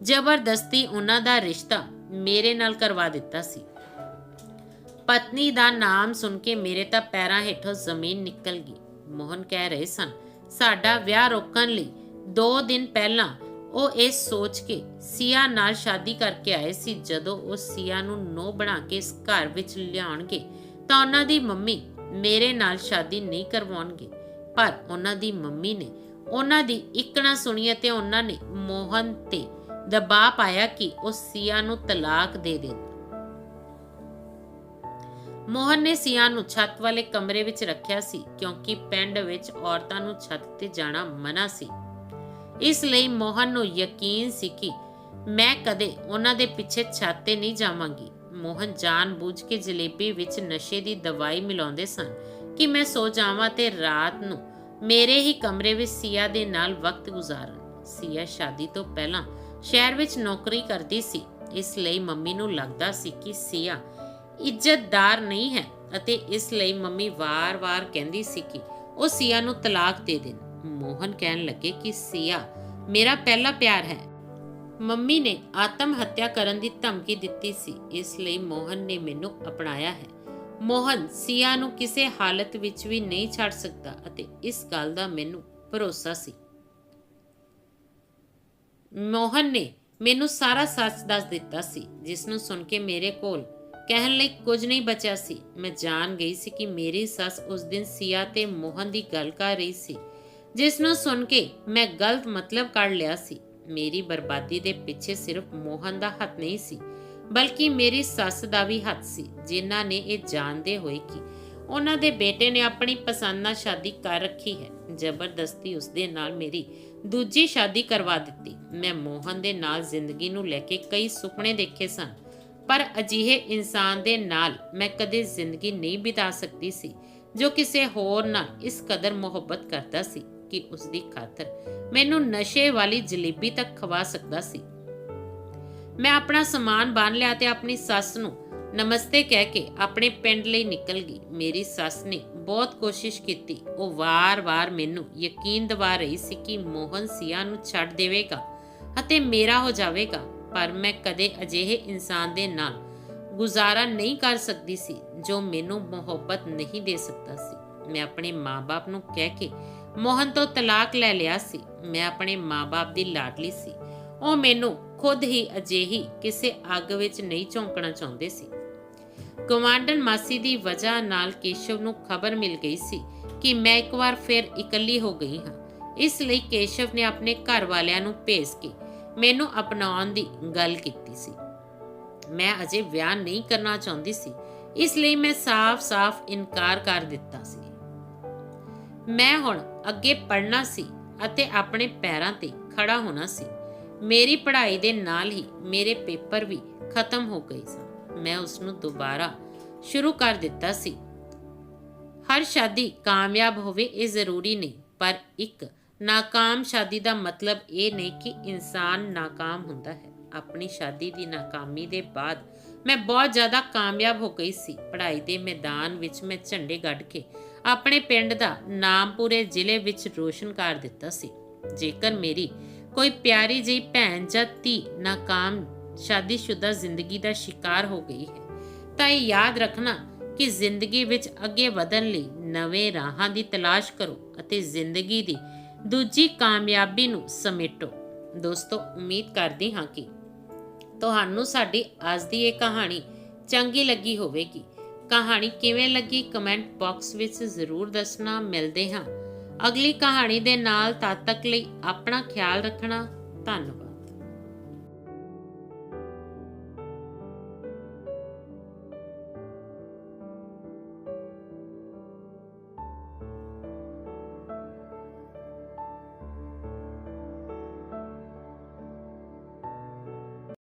ਜ਼ਬਰਦਸਤੀ ਉਹਨਾਂ ਦਾ ਰਿਸ਼ਤਾ ਮੇਰੇ ਨਾਲ ਕਰਵਾ ਦਿੱਤਾ ਸੀ। ਪਤਨੀ ਦਾ ਨਾਮ ਸੁਣ ਕੇ ਮੇਰੇ ਤਾਂ ਪੈਰਾਂ ਹੇਠੋਂ ਜ਼ਮੀਨ ਨਿਕਲ ਗਈ। ਮੋਹਨ ਕਹਿ ਰਹੇ ਸਨ, ਸਾਡਾ ਵਿਆਹ ਰੋਕਣ ਲਈ 2 ਦਿਨ ਪਹਿਲਾਂ ਉਹ ਇਹ ਸੋਚ ਕੇ ਸੀਆ ਨਾਲ ਸ਼ਾਦੀ ਕਰਕੇ ਆਏ ਸੀ। ਜਦੋਂ ਉਹ ਸੀਆ ਨੂੰ ਨੋ ਬਣਾ ਕੇ ਇਸ ਘਰ ਵਿੱਚ ਲਿਆਉਣਗੇ, ਤਾਂ ਉਹਨਾਂ ਦੀ ਮੰਮੀ ਮੇਰੇ ਨਾਲ ਸ਼ਾਦੀ ਨਹੀਂ ਕਰਵਾਉਣਗੇ। ਪਰ ਉਹਨਾਂ ਦੀ ਮੰਮੀ ਨੇ ਉਹਨਾਂ ਦੀ ਇੱਕ ਸੁਣੀ ਤੇ ਉਹਨਾਂ ਨੇ ਮੋਹਨ ਤੇ ਦਬਾਅ ਪਾਇਆ ਕਿ ਉਹ ਸੀਆ ਨੂੰ ਤਲਾਕ ਦੇ ਦੇ ਮੋਹਨ ਨੇ ਸੀਆ ਨੂੰ ਛੱਤ ਵਾਲੇ ਕਮਰੇ ਵਿੱਚ ਰੱਖਿਆ ਸੀ, ਕਿਉਂਕਿ ਪਿੰਡ ਵਿੱਚ ਔਰਤਾਂ ਨੂੰ ਛੱਤ ਤੇ ਜਾਣਾ ਮਨਾ ਸੀ। ਇਸ ਲਈ ਮੋਹਨ ਨੂੰ ਯਕੀਨ ਸੀ ਕਿ ਮੈਂ ਕਦੇ ਉਹਨਾਂ ਦੇ ਪਿੱਛੇ ਛਾਤੇ ਨਹੀਂ ਜਾਵਾਂਗੀ। ਮੋਹਨ ਜਾਣ-ਬੂਝ ਕੇ ਜਲੇਬੀ ਵਿੱਚ ਨਸ਼ੇ ਦੀ ਦਵਾਈ ਮਿਲਾਉਂਦੇ ਸਨ ਕਿ ਮੈਂ ਸੋ ਜਾਵਾਂ ਤੇ ਰਾਤ ਨੂੰ ਮੇਰੇ ਹੀ ਕਮਰੇ ਵਿੱਚ ਸੀਆ ਦੇ ਨਾਲ ਵਕਤ ਗੁਜ਼ਾਰਨ। ਸੀਆ ਸ਼ਾਦੀ ਤੋਂ ਪਹਿਲਾਂ ਸ਼ਹਿਰ ਵਿੱਚ ਨੌਕਰੀ ਕਰਦੀ ਸੀ। ਇਸ ਲਈ ਮੰਮੀ ਨੂੰ ਲੱਗਦਾ ਸੀ ਕਿ ਸੀਆ ਇੱਜ਼ਤਦਾਰ ਨਹੀਂ ਹੈ ਅਤੇ ਇਸ ਲਈ ਮੰਮੀ ਵਾਰ-ਵਾਰ ਕਹਿੰਦੀ ਸੀ ਕਿ ਉਹ ਸੀਆ ਨੂੰ ਤਲਾਕ ਦੇ ਦੇਣ। ਮੋਹਨ ਕਹਿਣ ਲੱਗੇ ਕਿ, ਸੀਆ, ਮੇਰਾ ਪਹਿਲਾ ਪਿਆਰ ਹੈ। ਮੰਮੀ ਨੇ ਆਤਮ ਹੱਤਿਆ ਕਰਨ ਦੀ ਧਮਕੀ ਦਿੱਤੀ ਸੀ। ਇਸ ਲਈ ਮੋਹਨ ਨੇ ਮੈਨੂੰ ਅਪਣਾਇਆ ਹੈ। ਮੋਹਨ, ਸੀਆ ਨੂੰ ਕਿਸੇ ਹਾਲਤ ਵਿੱਚ ਵੀ ਨਹੀਂ ਛੱਡ ਸਕਦਾ ਅਤੇ ਇਸ ਗੱਲ ਦਾ ਮੈਨੂੰ ਭਰੋਸਾ ਸੀ। ਮੋਹਨ ਨੇ ਮੈਨੂੰ ਸਾਰਾ ਸੱਚ ਦੱਸ ਦਿੱਤਾ ਸੀ, ਜਿਸ ਨੂੰ ਸੁਣ ਕੇ ਮੇਰੇ ਕੋਲ ਕਹਿਣ ਲਈ ਕੁਝ ਨਹੀਂ ਬਚਿਆ ਸੀ। ਮੈਂ ਜਾਣ ਗਈ ਸੀ ਕਿ ਮੇਰੀ ਸੱਸ ਉਸ ਦਿਨ ਸੀਆ ਤੇ ਮੋਹਨ ਦੀ ਗੱਲ ਕਰ ਰਹੀ ਸੀ। ਜਿਸ ਨੂੰ ਸੁਣ ਕੇ ਮੈਂ ਗਲਤ ਮਤਲਬ ਕੱਢ ਲਿਆ ਸੀ। ਮੇਰੀ ਬਰਬਾਦੀ ਦੇ ਪਿੱਛੇ ਸਿਰਫ ਮੋਹਨ ਦਾ ਹੱਥ ਨਹੀਂ ਸੀ, ਬਲਕਿ ਮੇਰੀ ਸੱਸ ਦਾ ਵੀ ਹੱਥ ਸੀ, ਜਿਨ੍ਹਾਂ ਨੇ ਇਹ ਜਾਣਦੇ ਹੋਏ ਕਿ ਉਹਨਾਂ ਦੇ ਬੇਟੇ ਨੇ ਆਪਣੀ ਪਸੰਦ ਨਾਲ ਸ਼ਾਦੀ ਕਰ ਰੱਖੀ ਹੈ। ਜ਼ਬਰਦਸਤੀ ਉਸਦੇ ਨਾਲ ਮੇਰੀ ਦੂਜੀ ਸ਼ਾਦੀ ਕਰਵਾ ਦਿੱਤੀ। ਮੈਂ ਮੋਹਨ ਦੇ ਨਾਲ ਜ਼ਿੰਦਗੀ ਨੂੰ ਲੈ ਕੇ ਕਈ ਸੁਪਨੇ ਦੇਖੇ ਸਨ, ਪਰ ਅਜਿਹੇ ਇਨਸਾਨ ਦੇ ਨਾਲ ਮੈਂ ਕਦੇ ਜ਼ਿੰਦਗੀ ਨਹੀਂ ਬਿਤਾ ਸਕਦੀ ਸੀ, ਜੋ ਕਿਸੇ ਹੋਰ ਨਾਲ ਇਸ ਕਦਰ ਮੁਹੱਬਤ ਕਰਦਾ ਸੀ। ਕਿ ਉਸ ਦੀ ਖਾਤਰ ਮੈਨੂੰ ਨਸ਼ੇ ਵਾਲੀ ਜਲੇਬੀ ਤੱਕ ਖਵਾ ਸਕਦਾ ਸੀ। ਮੈਂ ਆਪਣਾ ਸਮਾਨ ਬੰਨ ਲਿਆ ਤੇ ਆਪਣੀ ਸੱਸ ਨੂੰ ਨਮਸਤੇ ਕਹਿ ਕੇ ਆਪਣੇ ਪਿੰਡ ਲਈ ਨਿਕਲ ਗਈ। ਮੇਰੀ ਸੱਸ ਨੇ ਬਹੁਤ ਕੋਸ਼ਿਸ਼ ਕੀਤੀ। ਉਹ ਵਾਰ-ਵਾਰ ਮੈਨੂੰ ਯਕੀਨ ਦਿਵਾ ਰਹੀ ਸੀ ਕਿ ਮੋਹਨ ਸੀਆ ਨੂੰ ਛੱਡ ਦੇਵੇਗਾ ਅਤੇ ਮੇਰਾ ਹੋ ਜਾਵੇਗਾ, ਪਰ ਮੈਂ ਕਦੇ ਅਜਿਹੇ ਇਨਸਾਨ ਦੇ ਨਾਲ ਗੁਜ਼ਾਰਾ ਨਹੀਂ ਕਰ ਸਕਦੀ ਸੀ ਜੋ ਮੈਨੂੰ ਮੁਹੱਬਤ ਨਹੀਂ ਦੇ ਸਕਦਾ ਸੀ। ਮੈਂ ਆਪਣੇ ਮਾਪੇ ਨੂੰ ਕਹਿ ਕੇ ਮੋਹਨ ਤੋਂ ਤਲਾਕ ਲੈ ਲਿਆ ਸੀ। ਮੈਂ ਆਪਣੇ ਮਾਪੇ ਦੀ ਲਾਡਲੀ ਸੀ। ਉਹ ਮੈਨੂੰ ਖੁਦ ਹੀ ਅਜਿਹੀ ਕਿਸੇ ਅੱਗ ਵਿੱਚ ਨਹੀਂ ਝੋਂਕਣਾ ਚਾਹੁੰਦੇ ਸੀ। ਕਮਾਂਡਨ ਮਾਸੀ ਦੀ ਵਜ੍ਹਾ ਨਾਲ ਕੇਸ਼ਵ ਨੂੰ ਖਬਰ ਮਿਲ ਗਈ ਸੀ ਕਿ ਮੈਂ ਇੱਕ ਵਾਰ ਫਿਰ ਇਕੱਲੀ ਹੋ ਗਈ ਹਾਂ। ਇਸ ਲਈ ਕੇਸ਼ਵ ਨੇ ਆਪਣੇ ਘਰ ਵਾਲਿਆਂ ਨੂੰ ਭੇਜ ਕੇ ਮੈਨੂੰ ਅਪਣਾਉਣ ਦੀ ਗੱਲ ਕੀਤੀ ਸੀ। ਮੈਂ ਅਜੇ ਵਿਆਹ ਨਹੀਂ ਕਰਨਾ ਚਾਹੁੰਦੀ ਸੀ। ਇਸ ਲਈ ਮੈਂ ਸਾਫ਼-ਸਾਫ਼ ਇਨਕਾਰ ਕਰ ਦਿੱਤਾ ਸੀ। ਮੈਂ ਹੁਣ ਅੱਗੇ ਪੜ੍ਹਨਾ ਸੀ ਅਤੇ ਆਪਣੇ ਪੈਰਾਂ ਤੇ ਖੜਾ ਹੋਣਾ ਸੀ। ਮੇਰੀ ਪੜ੍ਹਾਈ ਦੇ ਨਾਲ ਹੀ ਮੇਰੇ ਪੇਪਰ ਵੀ ਖਤਮ ਹੋ ਗਏ ਸਨ। ਮੈਂ ਉਸ ਨੂੰ ਦੁਬਾਰਾ ਸ਼ੁਰੂ ਕਰ ਦਿੱਤਾ ਸੀ। ਹਰ ਸ਼ਾਦੀ ਕਾਮਯਾਬ ਹੋਵੇ ਇਹ ਜ਼ਰੂਰੀ ਨਹੀਂ, ਪਰ ਇੱਕ ਨਾਕਾਮ ਸ਼ਾਦੀ ਦਾ ਮਤਲਬ ਇਹ ਨਹੀਂ ਕਿ ਇਨਸਾਨ ਨਾਕਾਮ ਹੁੰਦਾ ਹੈ। ਆਪਣੀ ਸ਼ਾਦੀ ਦੀ ਨਾਕਾਮੀ ਦੇ ਬਾਅਦ ਮੈਂ ਬਹੁਤ ਜ਼ਿਆਦਾ ਕਾਮਯਾਬ ਹੋ ਗਈ ਸੀ। ਪੜ੍ਹਾਈ ਦੇ ਮੈਦਾਨ ਵਿੱਚ ਮੈਂ ਝੰਡੇ ਗੱਡ ਕੇ ਆਪਣੇ ਪਿੰਡ ਦਾ ਨਾਮ ਪੂਰੇ ਜ਼ਿਲ੍ਹੇ ਵਿੱਚ ਰੋਸ਼ਨ ਕਰ ਦਿੱਤਾ ਸੀ। ਜੇਕਰ ਮੇਰੀ ਕੋਈ ਪਿਆਰੀ ਜਿਹੀ ਭੈਣ ਜਾਂ ਧੀ ਨਾਕਾਮ ਸ਼ਾਦੀशुदा ਜ਼ਿੰਦਗੀ ਦਾ ਸ਼ਿਕਾਰ ਹੋ ਗਈ ਹੈ, ਤਾਂ ਇਹ ਯਾਦ ਰੱਖਣਾ ਕਿ ਜ਼ਿੰਦਗੀ ਵਿੱਚ ਅੱਗੇ ਵਧਣ ਲਈ ਨਵੇਂ ਰਾਹਾਂ ਦੀ ਤਲਾਸ਼ ਕਰੋ ਅਤੇ ਜ਼ਿੰਦਗੀ ਦੀ ਦੂਜੀ ਕਾਮਯਾਬੀ ਨੂੰ ਸਮੇਟੋ। ਦੋਸਤੋ, ਉਮੀਦ ਕਰਦੀ ਹਾਂ ਕਿ ਤੁਹਾਨੂੰ ਸਾਡੀ ਅੱਜ ਦੀ ਇਹ ਕਹਾਣੀ ਚੰਗੀ ਲੱਗੀ ਹੋਵੇਗੀ। ਕਹਾਣੀ ਕਿਵੇਂ ਲੱਗੀ ਕਮੈਂਟ ਬਾਕਸ ਵਿੱਚ ਜ਼ਰੂਰ ਦੱਸਣਾ। ਮਿਲਦੇ ਹਾਂ। ਅਗਲੀ ਕਹਾਣੀ ਦੇ ਨਾਲ ਤਦ ਤੱਕ ਲਈ ਆਪਣਾ ਖਿਆਲ ਰੱਖਣਾ। ਧੰਨਵਾਦ।